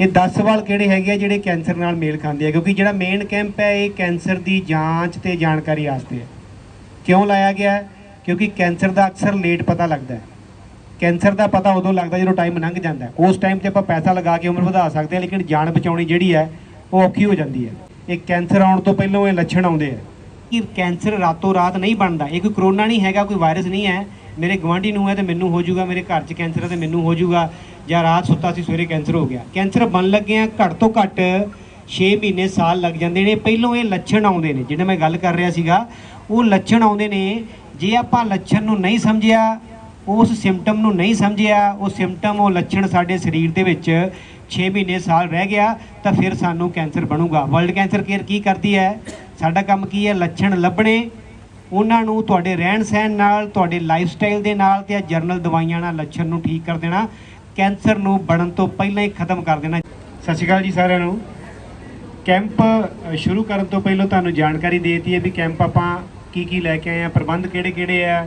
ਇਹ 10 ਸਵਾਲ ਕਿਹੜੇ ਹੈਗੇ ਆ ਜਿਹੜੇ ਕੈਂਸਰ ਨਾਲ ਮੇਲ ਖਾਂਦੇ ਆ? ਕਿਉਂਕਿ ਜਿਹੜਾ ਮੇਨ ਕੈਂਪ ਹੈ, ਇਹ ਕੈਂਸਰ ਦੀ ਜਾਂਚ ਤੇ ਜਾਣਕਾਰੀ ਵਾਸਤੇ ਹੈ। ਕਿਉਂ ਲਾਇਆ ਗਿਆ? ਕਿਉਂਕਿ ਕੈਂਸਰ ਦਾ ਅਕਸਰ ਲੇਟ ਪਤਾ ਲੱਗਦਾ ਹੈ। ਕੈਂਸਰ ਦਾ ਪਤਾ ਉਦੋਂ ਲੱਗਦਾ ਜਦੋਂ ਟਾਈਮ ਲੰਘ ਜਾਂਦਾ ਉਸ ਟਾਈਮ ਤੇ ਆਪਾਂ ਪੈਸਾ ਲਗਾ ਕੇ ਉਮਰ ਵਧਾ ਸਕਦੇ ਹਾਂ, ਲੇਕਿਨ ਜਾਨ ਬਚਾਉਣੀ ਜਿਹੜੀ ਹੈ, ਉਹ ਔਖੀ ਹੋ ਜਾਂਦੀ ਹੈ। ਇਹ ਕੈਂਸਰ ਆਉਣ ਤੋਂ ਪਹਿਲਾਂ ਇਹ ਲੱਛਣ ਆਉਂਦੇ ਆ ਕਿ ਕੈਂਸਰ ਰਾਤੋਂ ਰਾਤ ਨਹੀਂ ਬਣਦਾ। ਇਹ ਕੋਈ ਕਰੋਨਾ ਨਹੀਂ ਹੈਗਾ, ਕੋਈ ਵਾਇਰਸ ਨਹੀਂ ਹੈ। ਮੇਰੇ ਗਵਾਂਢੀ ਨੂੰ ਹੈ ਤੇ ਮੈਨੂੰ ਹੋ ਜਾਊਗਾ, ਮੇਰੇ ਘਰ 'ਚ ਕੈਂਸਰ ਹੈ ਤੇ ਮੈਨੂੰ ਹੋ ਜਾਊਗਾ। ਜਾਂ ਰਾਤ ਸੁੱਤਾ ਸੀ, ਸਵੇਰੇ ਕੈਂਸਰ ਹੋ ਗਿਆ। ਕੈਂਸਰ ਬਣ ਲੱਗੇ ਆ, ਘੱਟ ਤੋਂ ਘੱਟ 6 ਮਹੀਨੇ, ਸਾਲ ਲੱਗ ਜਾਂਦੇ ਨੇ। ਪਹਿਲੋਂ ਇਹ ਲੱਛਣ ਆਉਂਦੇ ਨੇ ਜਿਹੜਾ ਮੈਂ ਗੱਲ ਕਰ ਰਿਹਾ ਸੀਗਾ, ਉਹ ਲੱਛਣ ਆਉਂਦੇ ਨੇ। ਜੇ ਆਪਾਂ ਲੱਛਣ ਨੂੰ ਨਹੀਂ ਸਮਝਿਆ, ਉਸ ਸਿੰਪਟਮ ਨੂੰ ਨਹੀਂ ਸਮਝਿਆ, ਉਹ ਸਿੰਪਟਮ ਉਹ ਲੱਛਣ ਸਾਡੇ ਸਰੀਰ ਦੇ ਵਿੱਚ 6 ਮਹੀਨੇ, ਸਾਲ ਰਹਿ ਗਿਆ, ਤਾਂ ਫਿਰ ਸਾਨੂੰ ਕੈਂਸਰ ਬਣੂਗਾ। ਵਰਲਡ ਕੈਂਸਰ ਕੇਅਰ ਕੀ ਕਰਦੀ ਹੈ? ਸਾਡਾ ਕੰਮ ਕੀ ਹੈ? ਲੱਛਣ ਲੱਭਣੇ। ਉਹਨਾਂ ਨੂੰ ਤੁਹਾਡੇ ਰਹਿਣ ਸਹਿਣ ਨਾਲ, ਤੁਹਾਡੇ ਲਾਈਫ ਸਟਾਈਲ ਦੇ ਨਾਲ ਤੇ ਜਰਨਲ ਦਵਾਈਆਂ ਨਾਲ ਲੱਛਣ ਨੂੰ ਠੀਕ ਕਰ ਦੇਣਾ, ਕੈਂਸਰ ਨੂੰ ਬਣਨ ਤੋਂ ਪਹਿਲਾਂ ਹੀ ਖਤਮ ਕਰ ਦੇਣਾ। ਸਤਿ ਸ਼੍ਰੀ ਅਕਾਲ ਜੀ ਸਾਰਿਆਂ ਨੂੰ। ਕੈਂਪ ਸ਼ੁਰੂ ਕਰਨ ਤੋਂ ਪਹਿਲਾਂ ਤੁਹਾਨੂੰ ਜਾਣਕਾਰੀ ਦੇ ਦਿੱਤੀ ਹੈ ਵੀ ਕੈਂਪ ਆਪਾਂ ਕੀ ਕੀ ਲੈ ਕੇ ਆਏ ਆ ਪ੍ਰਬੰਧ ਕਿਹੜੇ ਕਿਹੜੇ ਆ,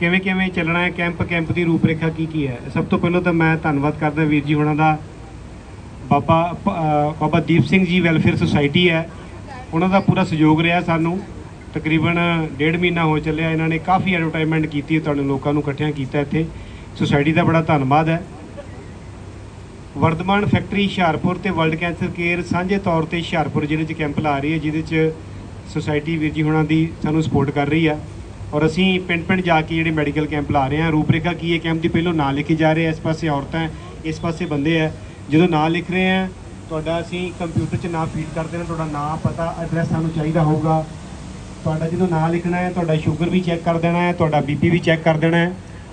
ਕਿਵੇਂ ਕਿਵੇਂ ਚੱਲਣਾ ਹੈ ਕੈਂਪ ਕੈਂਪ ਦੀ ਰੂਪਰੇਖਾ ਕੀ ਕੀ ਹੈ। ਸਭ ਤੋਂ ਪਹਿਲਾਂ ਤਾਂ ਮੈਂ ਧੰਨਵਾਦ ਕਰਦਾ ਵੀਰ ਜੀ ਹੁਣਾਂ ਦਾ। ਬਾਬਾ ਬਾਬਾ ਦੀਪ ਸਿੰਘ ਜੀ ਵੈਲਫੇਅਰ ਸੁਸਾਇਟੀ ਹੈ। ਉਹਨਾਂ ਦਾ ਪੂਰਾ ਸਹਿਯੋਗ ਰਿਹਾ ਸਾਨੂੰ। ਤਕਰੀਬਨ ਡੇਢ ਮਹੀਨਾ ਹੋ ਚੱਲਿਆ ਇਹਨਾਂ ਨੇ ਕਾਫੀ ਐਡਵਰਟਾਈਜ਼ਮੈਂਟ ਕੀਤੀ ਹੈ ਤੁਹਾਨੂੰ ਲੋਕਾਂ ਨੂੰ ਇਕੱਠਿਆਂ ਕੀਤਾ ਇੱਥੇ। ਸੁਸਾਇਟੀ ਦਾ ਬੜਾ ਧੰਨਵਾਦ ਹੈ। ਵਰਧਮਾਨ ਫੈਕਟਰੀ ਹੁਸ਼ਿਆਰਪੁਰ ਤੇ ਵਰਲਡ ਕੈਂਸਰ ਕੇਅਰ ਸਾਂਝੇ ਤੌਰ ਤੇ ਹੁਸ਼ਿਆਰਪੁਰ ਜ਼ਿਲ੍ਹੇ 'ਚ ਕੈਂਪ ਲਾ ਰਹੀ ਹੈ, ਜਿਹਦੇ 'ਚ ਸੁਸਾਇਟੀ ਵੀਰ ਜੀ ਹੁਣਾਂ ਦੀ ਸਾਨੂੰ ਸਪੋਰਟ ਕਰ ਰਹੀ ਆ। ਔਰ ਅਸੀਂ ਪਿੰਡ ਪਿੰਡ ਜਾ ਕੇ ਜਿਹੜੇ ਮੈਡੀਕਲ ਕੈਂਪ ਲਾ ਰਹੇ ਹਾਂ, ਰੂਪਰੇਖਾ ਕੀ ਹੈ ਕੈਂਪ ਦੀ ਪਹਿਲੋਂ ਨਾਂ ਲਿਖੇ ਜਾ ਰਹੇ ਆ ਇਸ ਪਾਸੇ ਔਰਤਾਂ, ਇਸ ਪਾਸੇ ਬੰਦੇ ਆ। ਜਦੋਂ ਨਾਂ ਲਿਖ ਰਹੇ ਆ ਤੁਹਾਡਾ ਅਸੀਂ ਕੰਪਿਊਟਰ 'ਚ ਨਾਂ ਫੀਡ ਕਰਦੇ ਹਾਂ, ਤੁਹਾਡਾ ਨਾਂ, ਪਤਾ ਐਡਰੈਸ ਸਾਨੂੰ ਚਾਹੀਦਾ ਹੋਊਗਾ। ਤੁਹਾਡਾ ਜਦੋਂ ਨਾਂ ਲਿਖਣਾ ਹੈ ਤੁਹਾਡਾ ਸ਼ੂਗਰ ਵੀ ਚੈੱਕ ਕਰ ਦੇਣਾ ਹੈ ਤੁਹਾਡਾ ਬੀਪੀ ਵੀ ਚੈੱਕ ਕਰ ਦੇਣਾ ਹੈ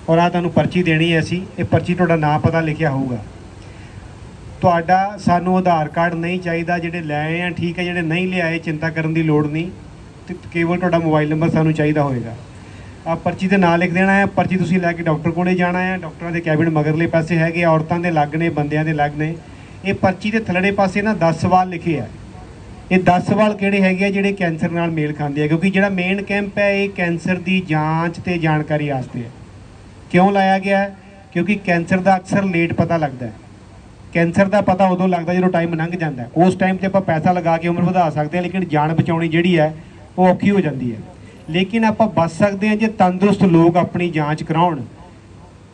ਔਰ ਆ ਤੁਹਾਨੂੰ ਪਰਚੀ ਦੇਣੀ ਹੈ ਅਸੀਂ। ਇਹ ਪਰਚੀ ਤੁਹਾਡਾ ਨਾਂ ਪਤਾ ਲਿਖਿਆ ਹੋਊਗਾ। ਤੁਹਾਡਾ ਸਾਨੂੰ ਆਧਾਰ ਕਾਰਡ ਨਹੀਂ ਚਾਹੀਦਾ ਜਿਹੜੇ ਲੈ ਆਏ ਆ ਠੀਕ ਹੈ ਜਿਹੜੇ ਨਹੀਂ ਲਿਆਏ ਚਿੰਤਾ ਕਰਨ ਦੀ ਲੋੜ ਨਹੀਂ। ਤੇ ਕੇਵਲ ਤੁਹਾਡਾ ਮੋਬਾਈਲ ਨੰਬਰ ਸਾਨੂੰ ਚਾਹੀਦਾ ਹੋਏਗਾ। ਆ ਪਰਚੀ ਤੇ ਨਾਂ ਲਿਖ ਦੇਣਾ ਹੈ ਪਰਚੀ ਤੁਸੀਂ ਲੈ ਕੇ ਡਾਕਟਰ ਕੋਲੇ ਜਾਣਾ ਹੈ। ਡਾਕਟਰਾਂ ਦੇ ਕੈਬਿਨ ਮਗਰਲੇ ਪਾਸੇ ਹੈਗੇ ਆ, ਔਰਤਾਂ ਦੇ ਲੱਗ ਨੇ ਬੰਦਿਆਂ ਦੇ ਲੱਗ ਨੇ। ਇਹ ਪਰਚੀ ਦੇ ਥੱਲੜੇ ਪਾਸੇ ਨਾ 10 ਸਵਾਲ ਲਿਖੇ ਆ। ਇਹ 10 ਸਵਾਲ ਕਿਹੜੇ ਹੈਗੇ ਆ ਜਿਹੜੇ ਕੈਂਸਰ ਨਾਲ ਮੇਲ ਖਾਂਦੇ ਆ? ਕਿਉਂਕਿ ਜਿਹੜਾ ਮੇਨ ਕੈਂਪ ਹੈ, ਇਹ ਕੈਂਸਰ ਦੀ ਜਾਂਚ ਤੇ ਜਾਣਕਾਰੀ ਵਾਸਤੇ ਹੈ। ਕਿਉਂ ਲਾਇਆ ਗਿਆ? ਕਿਉਂਕਿ ਕੈਂਸਰ ਦਾ ਅਕਸਰ ਲੇਟ ਪਤਾ ਲੱਗਦਾ ਹੈ। ਕੈਂਸਰ ਦਾ ਪਤਾ ਉਦੋਂ ਲੱਗਦਾ ਜਦੋਂ ਟਾਈਮ ਲੰਘ ਜਾਂਦਾ ਉਸ ਟਾਈਮ ਤੇ ਆਪਾਂ ਪੈਸਾ ਲਗਾ ਕੇ ਉਮਰ ਵਧਾ ਸਕਦੇ ਹਾਂ, ਲੇਕਿਨ ਜਾਨ ਬਚਾਉਣੀ ਜਿਹੜੀ ਹੈ, ਉਹ ਔਖੀ ਹੋ ਜਾਂਦੀ ਹੈ। ਲੇਕਿਨ ਆਪਾਂ ਬਚ ਸਕਦੇ ਹਾਂ ਜੇ ਤੰਦਰੁਸਤ ਲੋਕ ਆਪਣੀ ਜਾਂਚ ਕਰਾਉਣ।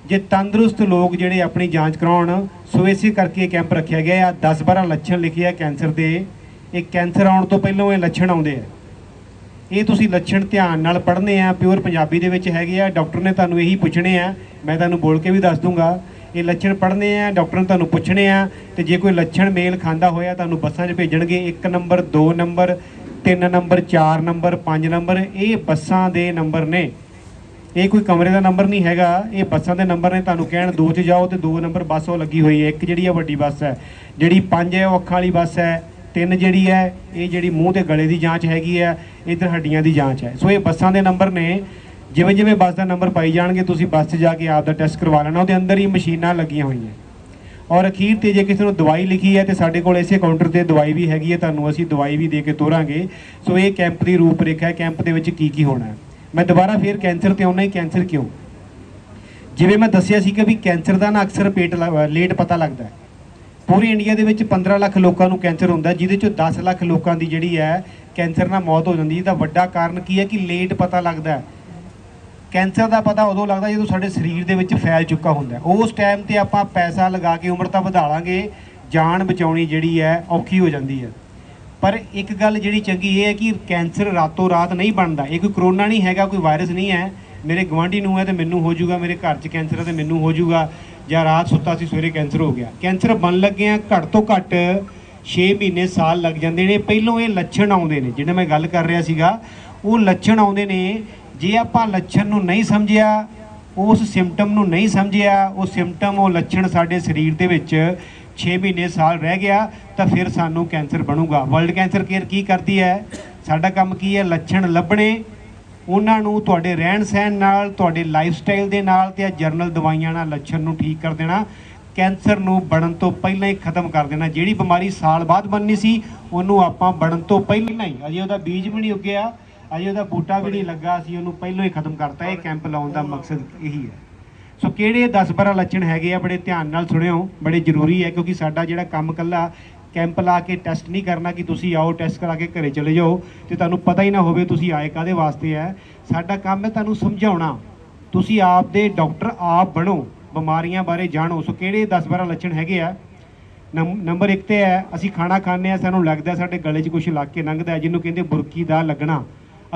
ਜੇ ਤੰਦਰੁਸਤ ਲੋਕ ਜਿਹੜੇ ਆਪਣੀ ਜਾਂਚ ਕਰਾਉਣ, ਸੋ ਇਸੇ ਕਰਕੇ ਇਹ ਕੈਂਪ ਰੱਖਿਆ ਗਿਆ ਆ 10 12 ਲੱਛਣ ਲਿਖੇ ਆ ਕੈਂਸਰ ਦੇ। ਇਹ ਕੈਂਸਰ ਆਉਣ ਤੋਂ ਪਹਿਲਾਂ ਇਹ ਲੱਛਣ ਆਉਂਦੇ ਆ। ਇਹ ਤੁਸੀਂ ਲੱਛਣ ਧਿਆਨ ਨਾਲ ਪੜ੍ਹਨੇ ਆ, ਪਿਓਰ ਪੰਜਾਬੀ ਦੇ ਵਿੱਚ ਹੈਗੇ ਆ। ਡਾਕਟਰ ਨੇ ਤੁਹਾਨੂੰ ਇਹੀ ਪੁੱਛਣੇ ਆ, ਮੈਂ ਤੁਹਾਨੂੰ ਬੋਲ ਕੇ ਵੀ ਦੱਸ ਦੂੰਗਾ। ਇਹ ਲੱਛਣ ਪੜ੍ਹਨੇ ਆ, ਡਾਕਟਰ ਨੇ ਤੁਹਾਨੂੰ ਪੁੱਛਣੇ ਆ, ਤੇ ਜੇ ਕੋਈ ਲੱਛਣ ਮੇਲ ਖਾਂਦਾ ਹੋਇਆ, ਤੁਹਾਨੂੰ ਬੱਸਾਂ 'ਚ ਭੇਜਣਗੇ। 1 number 2 number 3 number 4 number 5 number, ਇਹ ਬੱਸਾਂ ਦੇ ਨੰਬਰ ਨੇ। ਇਹ ਕੋਈ ਕਮਰੇ ਦਾ ਨੰਬਰ ਨਹੀਂ ਹੈਗਾ। ਇਹ ਬੱਸਾਂ ਦੇ ਨੰਬਰ ਨੇ। ਤੁਹਾਨੂੰ ਕਹਿਣ ਦੋ 'ਚ ਜਾਓ ਤੇ ਦੋ ਨੰਬਰ ਬੱਸ ਉਹ ਲੱਗੀ ਹੋਈ ਹੈ। ਇੱਕ ਜਿਹੜੀ ਆ ਵੱਡੀ ਬੱਸ ਹੈ। ਜਿਹੜੀ ਪੰਜ ਹੈ, ਉਹ ਅੱਖਾਂ ਵਾਲੀ ਬੱਸ ਹੈ। ਤਿੰਨ ਜਿਹੜੀ ਹੈ, ਇਹ ਜਿਹੜੀ ਮੂੰਹ ਤੇ ਗਲੇ ਦੀ ਜਾਂਚ ਹੈਗੀ ਹੈ, ਇਧਰ ਹੱਡੀਆਂ ਦੀ ਜਾਂਚ ਹੈ। ਸੋ ਇਹ ਬੱਸਾਂ ਦੇ ਨੰਬਰ ਨੇ। ਜਿਵੇਂ ਜਿਵੇਂ ਬੱਸ ਦਾ ਨੰਬਰ ਪਾਈ ਜਾਣਗੇ, ਤੁਸੀਂ ਬੱਸ 'ਚ ਜਾ ਕੇ ਆਪ ਦਾ ਟੈਸਟ ਕਰਵਾ ਲੈਣਾ। ਉਹਦੇ ਅੰਦਰ ਹੀ ਮਸ਼ੀਨਾਂ ਲੱਗੀਆਂ ਹੋਈਆਂ। ਔਰ ਅਖੀਰ ਤੇ ਜੇ ਕਿਸੇ ਨੂੰ ਦਵਾਈ ਲਿਖੀ ਹੈ ਤੇ ਸਾਡੇ ਕੋਲ ਇਸੇ ਕਾਊਂਟਰ ਤੇ ਦਵਾਈ ਵੀ ਹੈਗੀ ਹੈ, ਤੁਹਾਨੂੰ ਅਸੀਂ ਦਵਾਈ ਵੀ ਦੇ ਕੇ ਤੋਰਾਂਗੇ। ਸੋ ਇਹ ਕੈਂਪ ਦੀ ਰੂਪਰੇਖਾ ਹੈ ਕੈਂਪ ਦੇ ਵਿੱਚ ਕੀ ਕੀ ਹੋਣਾ ਹੈ। ਮੈਂ ਦੁਬਾਰਾ ਫੇਰ ਕੈਂਸਰ ਤੇ ਆਉਣਾ ਹੀ, ਕੈਂਸਰ ਕਿਉਂ? ਜਿਵੇਂ ਮੈਂ ਦੱਸਿਆ ਸੀ ਕਿ ਵੀ ਕੈਂਸਰ ਦਾ ਨਾ ਅਕਸਰ ਪੇਟ ਲ- ਲੇਟ ਪਤਾ ਲੱਗਦਾ ਹੈ। ਪੂਰੀ ਇੰਡੀਆ ਦੇ ਵਿੱਚ 15 ਲੱਖ ਲੋਕਾਂ ਨੂੰ ਕੈਂਸਰ ਹੁੰਦਾ ਜਿਹਦੇ ਚੋਂ 10 ਲੱਖ ਲੋਕਾਂ ਦੀ ਜਿਹੜੀ ਹੈ ਕੈਂਸਰ ਨਾਲ ਮੌਤ ਹੋ ਜਾਂਦੀ ਹੈ। ਇਹਦਾ ਵੱਡਾ ਕਾਰਨ ਕੀ ਹੈ ਕਿ ਲੇਟ ਪਤਾ ਲੱਗਦਾ ਕੈਂਸਰ ਦਾ ਪਤਾ ਉਦੋਂ ਲੱਗਦਾ ਜਦੋਂ ਸਾਡੇ ਸਰੀਰ ਦੇ ਵਿੱਚ ਫੈਲ ਚੁੱਕਾ ਹੁੰਦਾ ਉਸ ਟਾਈਮ ਤੇ ਆਪਾਂ ਪੈਸਾ ਲਗਾ ਕੇ ਉਮਰ ਤਾਂ ਵਧਾ ਲਾਂਗੇ, ਜਾਨ ਬਚਾਉਣੀ ਜਿਹੜੀ ਹੈ ਔਖੀ ਹੋ ਜਾਂਦੀ ਹੈ। ਪਰ ਇੱਕ ਗੱਲ ਜਿਹੜੀ ਚੰਗੀ ਇਹ ਹੈ ਕਿ ਕੈਂਸਰ ਰਾਤੋਂ ਰਾਤ ਨਹੀਂ ਬਣਦਾ। ਇਹ ਕੋਈ ਕਰੋਨਾ ਨਹੀਂ ਹੈਗਾ, ਕੋਈ ਵਾਇਰਸ ਨਹੀਂ ਹੈ। ਮੇਰੇ ਗਵਾਂਢੀ ਨੂੰ ਹੈ ਤੇ ਮੈਨੂੰ ਹੋ ਜਾਊਗਾ, ਮੇਰੇ ਘਰ 'ਚ ਕੈਂਸਰ ਹੈ ਤੇ ਮੈਨੂੰ ਹੋ ਜਾਊਗਾ। ਜਾਂ ਰਾਤ ਸੁੱਤਾ ਸੀ, ਸਵੇਰੇ ਕੈਂਸਰ ਹੋ ਗਿਆ। ਕੈਂਸਰ ਬਣ ਲੱਗਿਆ ਘੱਟ ਤੋਂ ਘੱਟ 6 ਮਹੀਨੇ, ਸਾਲ ਲੱਗ ਜਾਂਦੇ ਨੇ। ਪਹਿਲੋਂ ਇਹ ਲੱਛਣ ਆਉਂਦੇ ਨੇ ਜਿਹੜਾ ਮੈਂ ਗੱਲ ਕਰ ਰਿਹਾ ਸੀਗਾ, ਉਹ ਲੱਛਣ ਆਉਂਦੇ ਨੇ। ਜੇ ਆਪਾਂ ਲੱਛਣ ਨੂੰ ਨਹੀਂ ਸਮਝਿਆ, ਉਸ ਸਿੰਪਟਮ ਨੂੰ ਨਹੀਂ ਸਮਝਿਆ, ਉਹ ਸਿੰਪਟਮ ਉਹ ਲੱਛਣ ਸਾਡੇ ਸਰੀਰ ਦੇ ਵਿੱਚ 6 ਮਹੀਨੇ, ਸਾਲ ਰਹਿ ਗਿਆ, ਤਾਂ ਫਿਰ ਸਾਨੂੰ ਕੈਂਸਰ ਬਣੂਗਾ। ਵਰਲਡ ਕੈਂਸਰ ਕੇਅਰ ਕੀ ਕਰਦੀ ਹੈ? ਸਾਡਾ ਕੰਮ ਕੀ ਹੈ? ਲੱਛਣ ਲੱਭਣੇ। ਉਹਨਾਂ ਨੂੰ ਤੁਹਾਡੇ ਰਹਿਣ ਸਹਿਣ ਨਾਲ, ਤੁਹਾਡੇ ਲਾਈਫ ਸਟਾਈਲ ਦੇ ਨਾਲ ਤੇ ਜਰਨਲ ਦਵਾਈਆਂ ਨਾਲ ਲੱਛਣ ਨੂੰ ਠੀਕ ਕਰ ਦੇਣਾ। ਕੈਂਸਰ ਨੂੰ ਬਣਨ ਤੋਂ ਪਹਿਲਾਂ ਹੀ ਖਤਮ ਕਰ ਦੇਣਾ। ਜਿਹੜੀ ਬਿਮਾਰੀ ਸਾਲ ਬਾਅਦ ਬਣਨੀ ਸੀ, ਉਹਨੂੰ ਆਪਾਂ ਬਣਨ ਤੋਂ ਪਹਿਲਾਂ ਹੀ, ਅਜੇ ਉਹਦਾ ਬੀਜ ਵੀ ਨਹੀਂ ਉੱਗਿਆ, ਅਜੇ ਉਹਦਾ ਬੂਟਾ ਵੀ ਨਹੀਂ ਲੱਗਾ ਸੀ ਉਹਨੂੰ ਪਹਿਲਾਂ ਹੀ ਖਤਮ ਕਰਤਾ। ਇਹ ਕੈਂਪ ਲਾਉਣ ਦਾ ਮਕਸਦ ਇਹੀ ਹੈ। ਸੋ ਕਿਹੜੇ 10-12 ਲੱਛਣ ਹੈਗੇ ਆ, ਬੜੇ ਧਿਆਨ ਨਾਲ ਸੁਣਿਓ, ਬੜੇ ਜ਼ਰੂਰੀ ਹੈ, ਕਿਉਂਕਿ ਸਾਡਾ ਜਿਹੜਾ ਕੰਮ ਕੱਲਾ ਕੈਂਪ ਲਾ ਕੇ ਟੈਸਟ ਨਹੀਂ ਕਰਨਾ ਕਿ ਤੁਸੀਂ ਆਓ, ਟੈਸਟ ਕਰਾ ਕੇ ਘਰੇ ਚਲੇ ਜਾਓ ਤੇ ਤੁਹਾਨੂੰ ਪਤਾ ਹੀ ਨਾ ਹੋਵੇ ਤੁਸੀਂ ਆਏ ਕਾਦੇ ਵਾਸਤੇ ਹੈ ਸਾਡਾ ਕੰਮ ਹੈ ਤੁਹਾਨੂੰ ਸਮਝਾਉਣਾ। ਤੁਸੀਂ ਆਪ ਦੇ ਡਾਕਟਰ ਆਪ ਬਣੋ, ਬਿਮਾਰੀਆਂ ਬਾਰੇ ਜਾਣੋ। ਸੋ ਕਿਹੜੇ 10-12 ਲੱਛਣ ਹੈਗੇ ਆ? ਨੰਮ- ਨੰਬਰ 1 ਤੇ ਹੈ ਅਸੀਂ ਖਾਣਾ ਖਾਂਦੇ ਆ, ਸਾਨੂੰ ਲੱਗਦਾ ਸਾਡੇ ਗਲੇ 'ਚ ਕੁਝ ਲੱਗ ਕੇ ਲੰਘਦਾ ਜਿਹਨੂੰ ਕਹਿੰਦੇ ਬੁਰਕੀ ਦਾ ਲੱਗਣਾ।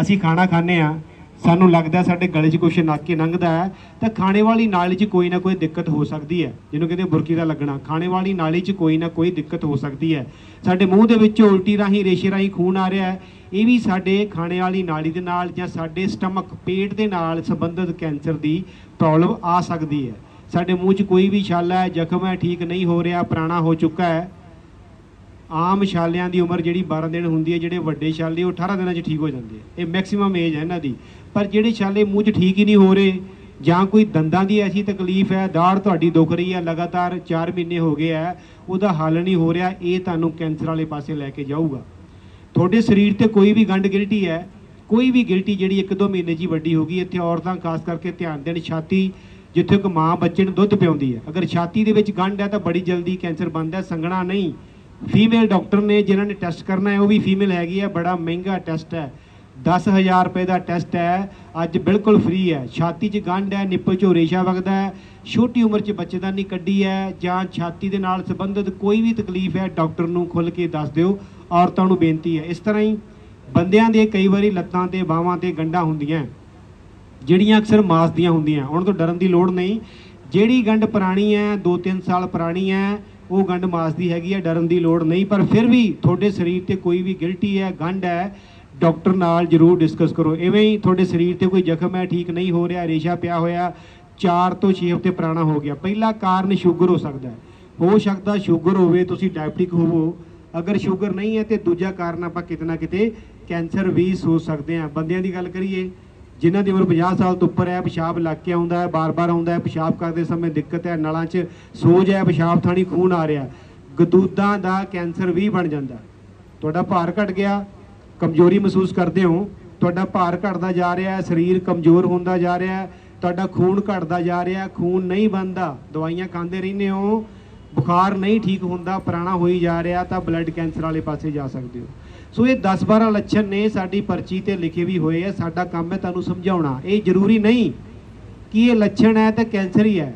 ਅਸੀਂ ਖਾਣਾ ਖਾਂਦੇ ਆ। ਸਾਨੂੰ ਲੱਗਦਾ ਸਾਡੇ ਗਲੇ 'ਚ ਕੁਛ ਨਾਕੇ ਲੰਘਦਾ ਹੈ, ਤਾਂ ਖਾਣੇ ਵਾਲੀ ਨਾਲੀ 'ਚ ਕੋਈ ਨਾ ਕੋਈ ਦਿੱਕਤ ਹੋ ਸਕਦੀ ਹੈ। ਜਿਹਨੂੰ ਕਹਿੰਦੇ ਬੁਰਕੀ ਦਾ ਲੱਗਣਾ। ਖਾਣੇ ਵਾਲੀ ਨਾਲੀ 'ਚ ਕੋਈ ਨਾ ਕੋਈ ਦਿੱਕਤ ਹੋ ਸਕਦੀ ਹੈ। ਸਾਡੇ ਮੂੰਹ ਦੇ ਵਿੱਚ ਉਲਟੀ ਰਾਹੀਂ, ਰੇਸ਼ੇ ਰਾਹੀਂ ਖੂਨ ਆ ਰਿਹਾ ਹੈ। ਇਹ ਵੀ ਸਾਡੇ ਖਾਣੇ ਵਾਲੀ ਨਾਲੀ ਦੇ ਨਾਲ ਜਾਂ ਸਾਡੇ ਸਟਮਕ, ਪੇਟ ਦੇ ਨਾਲ ਸੰਬੰਧਿਤ ਕੈਂਸਰ ਦੀ ਪ੍ਰੋਬਲਮ ਆ ਸਕਦੀ ਹੈ। ਸਾਡੇ ਮੂੰਹ 'ਚ ਕੋਈ ਵੀ ਛਾਲਾ ਹੈ, ਜ਼ਖਮ ਹੈ, ਠੀਕ ਨਹੀਂ ਹੋ ਰਿਹਾ, ਪੁਰਾਣਾ ਹੋ ਚੁੱਕਾ ਹੈ। ਆਮ ਛਾਲਿਆਂ ਦੀ ਉਮਰ ਜਿਹੜੀ 12 ਦਿਨ ਹੁੰਦੀ ਹੈ, ਜਿਹੜੇ ਵੱਡੇ ਛਾਲੇ ਉਹ 18 ਦਿਨਾਂ 'ਚ ਠੀਕ ਹੋ ਜਾਂਦੇ ਆ ਇਹ ਮੈਕਸਿਮਮ ਏਜ ਹੈ ਇਹਨਾਂ ਦੀ। ਪਰ ਜਿਹੜੇ ਛਾਲੇ ਮੂੰਹ 'ਚ ਠੀਕ ਹੀ ਨਹੀਂ ਹੋ ਰਹੇ, ਜਾਂ ਕੋਈ ਦੰਦਾਂ ਦੀ ਐਸੀ ਤਕਲੀਫ ਹੈ ਦਾੜ ਤੁਹਾਡੀ ਦੁਖ ਰਹੀ ਹੈ, ਲਗਾਤਾਰ 4 ਮਹੀਨੇ ਹੋ ਗਏ ਆ ਉਹਦਾ ਹੱਲ ਨਹੀਂ ਹੋ ਰਿਹਾ, ਇਹ ਤੁਹਾਨੂੰ ਕੈਂਸਰ ਵਾਲੇ ਪਾਸੇ ਲੈ ਕੇ ਜਾਊਗਾ। ਤੁਹਾਡੇ ਸਰੀਰ ਤੇ ਕੋਈ ਵੀ ਗੰਢ ਗਿਲਟੀ ਹੈ, ਕੋਈ ਵੀ ਗਿਲਟੀ ਜਿਹੜੀ ਇੱਕ ਦੋ ਮਹੀਨੇ 'ਚ ਹੀ ਵੱਡੀ ਹੋ ਗਈ, ਇੱਥੇ ਔਰਤਾਂ ਖਾਸ ਕਰਕੇ ਧਿਆਨ ਦੇਣ, ਛਾਤੀ ਜਿੱਥੇ ਇੱਕ ਮਾਂ ਬੱਚੇ ਨੂੰ ਦੁੱਧ ਪਿਆਉਂਦੀ ਹੈ। ਅਗਰ ਛਾਤੀ ਦੇ ਵਿੱਚ ਗੰਢ ਹੈ ਤਾਂ ਬੜੀ ਜਲਦੀ ਕੈਂਸਰ ਬਣਦਾ ਹੈ ਸੰਗਣਾ ਨਹੀਂ। ਫੀਮੇਲ ਡਾਕਟਰ ਨੇ ਜਿਨ੍ਹਾਂ ਨੇ ਟੈਸਟ ਕਰਨਾ ਹੈ, ਉਹ ਵੀ ਫੀਮੇਲ ਹੈਗੀ ਹੈ, ਬੜਾ ਮਹਿੰਗਾ ਟੈਸਟ ਹੈ। 10000 ਰੁਪਏ ਦਾ ਟੈਸਟ ਹੈ। ਅੱਜ ਬਿਲਕੁਲ ਫ੍ਰੀ ਹੈ। ਛਾਤੀ 'ਚ ਗੰਢ ਹੈ ਨਿੱਪਲ 'ਚੋਂ ਰੇਸ਼ਾ ਵਗਦਾ ਹੈ। ਛੋਟੀ ਉਮਰ 'ਚ ਬੱਚੇਦਾਨੀ ਕੱਢੀ ਹੈ ਜਾਂ ਛਾਤੀ ਦੇ ਨਾਲ ਸੰਬੰਧਿਤ ਕੋਈ ਵੀ ਤਕਲੀਫ ਹੈ, ਡਾਕਟਰ ਨੂੰ ਖੁੱਲ ਕੇ ਦੱਸ ਦਿਓ। ਔਰਤਾਂ ਨੂੰ ਬੇਨਤੀ ਹੈ, ਇਸ ਤਰ੍ਹਾਂ ਹੀ ਬੰਦਿਆਂ ਦੇ ਕਈ ਵਾਰੀ ਲੱਤਾਂ ਤੇ ਬਾਹਾਂ ਤੇ ਗੰਢਾਂ ਹੁੰਦੀਆਂ ਜਿਹੜੀਆਂ ਅਕਸਰ ਮਾਸ ਦੀਆਂ ਹੁੰਦੀਆਂ ਉਹਨਾਂ ਤੋਂ ਡਰਨ ਦੀ ਲੋੜ ਨਹੀਂ। ਜਿਹੜੀ ਗੰਢ ਪੁਰਾਣੀ ਹੈ 2-3 ਸਾਲ ਪੁਰਾਣੀ ਹੈ, ਉਹ ਗੰਢ ਮਾਸ ਦੀ ਹੈਗੀ ਹੈ, ਡਰਨ ਦੀ ਲੋੜ ਨਹੀਂ। ਪਰ ਫਿਰ ਵੀ ਤੁਹਾਡੇ ਸਰੀਰ ਤੇ ਕੋਈ ਵੀ ਗਿਲਟੀ ਹੈ, ਗੰਢ ਹੈ ਡਾਕਟਰ ਨਾਲ ਜ਼ਰੂਰ ਡਿਸਕਸ ਕਰੋ। ਇਵੇਂ ਹੀ ਤੁਹਾਡੇ ਸਰੀਰ ਤੇ ਕੋਈ ਜ਼ਖਮ ਹੈ, ਠੀਕ ਨਹੀਂ ਹੋ ਰਿਹਾ, ਰੇਸ਼ਾ ਪਿਆ ਹੋਇਆ 4 ਤੋਂ 6 ਹਫ਼ਤੇ ਪੁਰਾਣਾ ਹੋ ਗਿਆ। ਪਹਿਲਾ ਕਾਰਨ ਸ਼ੂਗਰ ਹੋ ਸਕਦਾ ਹੈ। ਹੋ ਸਕਦਾ ਸ਼ੂਗਰ ਹੋਵੇ, ਤੁਸੀਂ ਡਾਇਬਟਿਕ ਹੋਵੋ ਅਗਰ ਸ਼ੂਗਰ ਨਹੀਂ ਹੈ ਤੇ ਦੂਜਾ ਕਾਰਨ ਆਪਾਂ ਕਿਤੇ ਨਾ ਕਿਤੇ ਕੈਂਸਰ ਵੀ ਸੋਚ ਸਕਦੇ ਹਾਂ। ਬੰਦਿਆਂ ਦੀ ਗੱਲ ਕਰੀਏ, ਜਿਨ੍ਹਾਂ ਦੀ ਉਮਰ 50 ਸਾਲ ਤੋਂ ਉੱਪਰ ਹੈ, ਪਿਸ਼ਾਬ ਲੱਗ ਕੇ ਆਉਂਦਾ ਹੈ, ਬਾਰ-ਬਾਰ ਆਉਂਦਾ ਹੈ, ਪਿਸ਼ਾਬ ਕਰਦੇ ਸਮੇਂ ਦਿੱਕਤ ਹੈ, ਨਲਾਂ 'ਚ ਸੋਜ ਹੈ, ਪਿਸ਼ਾਬ ਥਾਣੀ ਖੂਨ ਆ ਰਿਹਾ। ਗਦੂਦਾਂ ਦਾ ਕੈਂਸਰ ਵੀ ਬਣ ਜਾਂਦਾ। ਤੁਹਾਡਾ ਭਾਰ ਘਟ ਗਿਆ ਕਮਜ਼ੋਰੀ ਮਹਿਸੂਸ ਕਰਦੇ ਹੋ, ਤੁਹਾਡਾ ਭਾਰ ਘਟਦਾ ਜਾ ਰਿਹਾ ਹੈ, ਸਰੀਰ ਕਮਜ਼ੋਰ ਹੁੰਦਾ ਜਾ ਰਿਹਾ ਹੈ, ਤੁਹਾਡਾ ਖੂਨ ਘਟਦਾ ਜਾ ਰਿਹਾ ਹੈ, ਖੂਨ ਨਹੀਂ ਬਣਦਾ, ਦਵਾਈਆਂ ਖਾਂਦੇ ਰਹਿੰਦੇ ਹੋ, ਬੁਖਾਰ ਨਹੀਂ ਠੀਕ ਹੁੰਦਾ, ਪੁਰਾਣਾ ਹੋਈ ਜਾ ਰਿਹਾ ਤਾਂ ਬਲੱਡ ਕੈਂਸਰ ਵਾਲੇ ਪਾਸੇ ਜਾ ਸਕਦੇ ਹੋ। ਸੋ ਇਹ 10-12 ਲੱਛਣ ਨੇ, ਸਾਡੀ ਪਰਚੀ ਤੇ ਲਿਖੇ ਵੀ ਹੋਏ ਆ, ਸਾਡਾ ਕੰਮ ਹੈ ਤੁਹਾਨੂੰ ਸਮਝਾਉਣਾ। ਇਹ ਜ਼ਰੂਰੀ ਨਹੀਂ ਕਿ ਇਹ ਲੱਛਣ ਹੈ ਤਾਂ ਕੈਂਸਰ ਹੀ ਹੈ।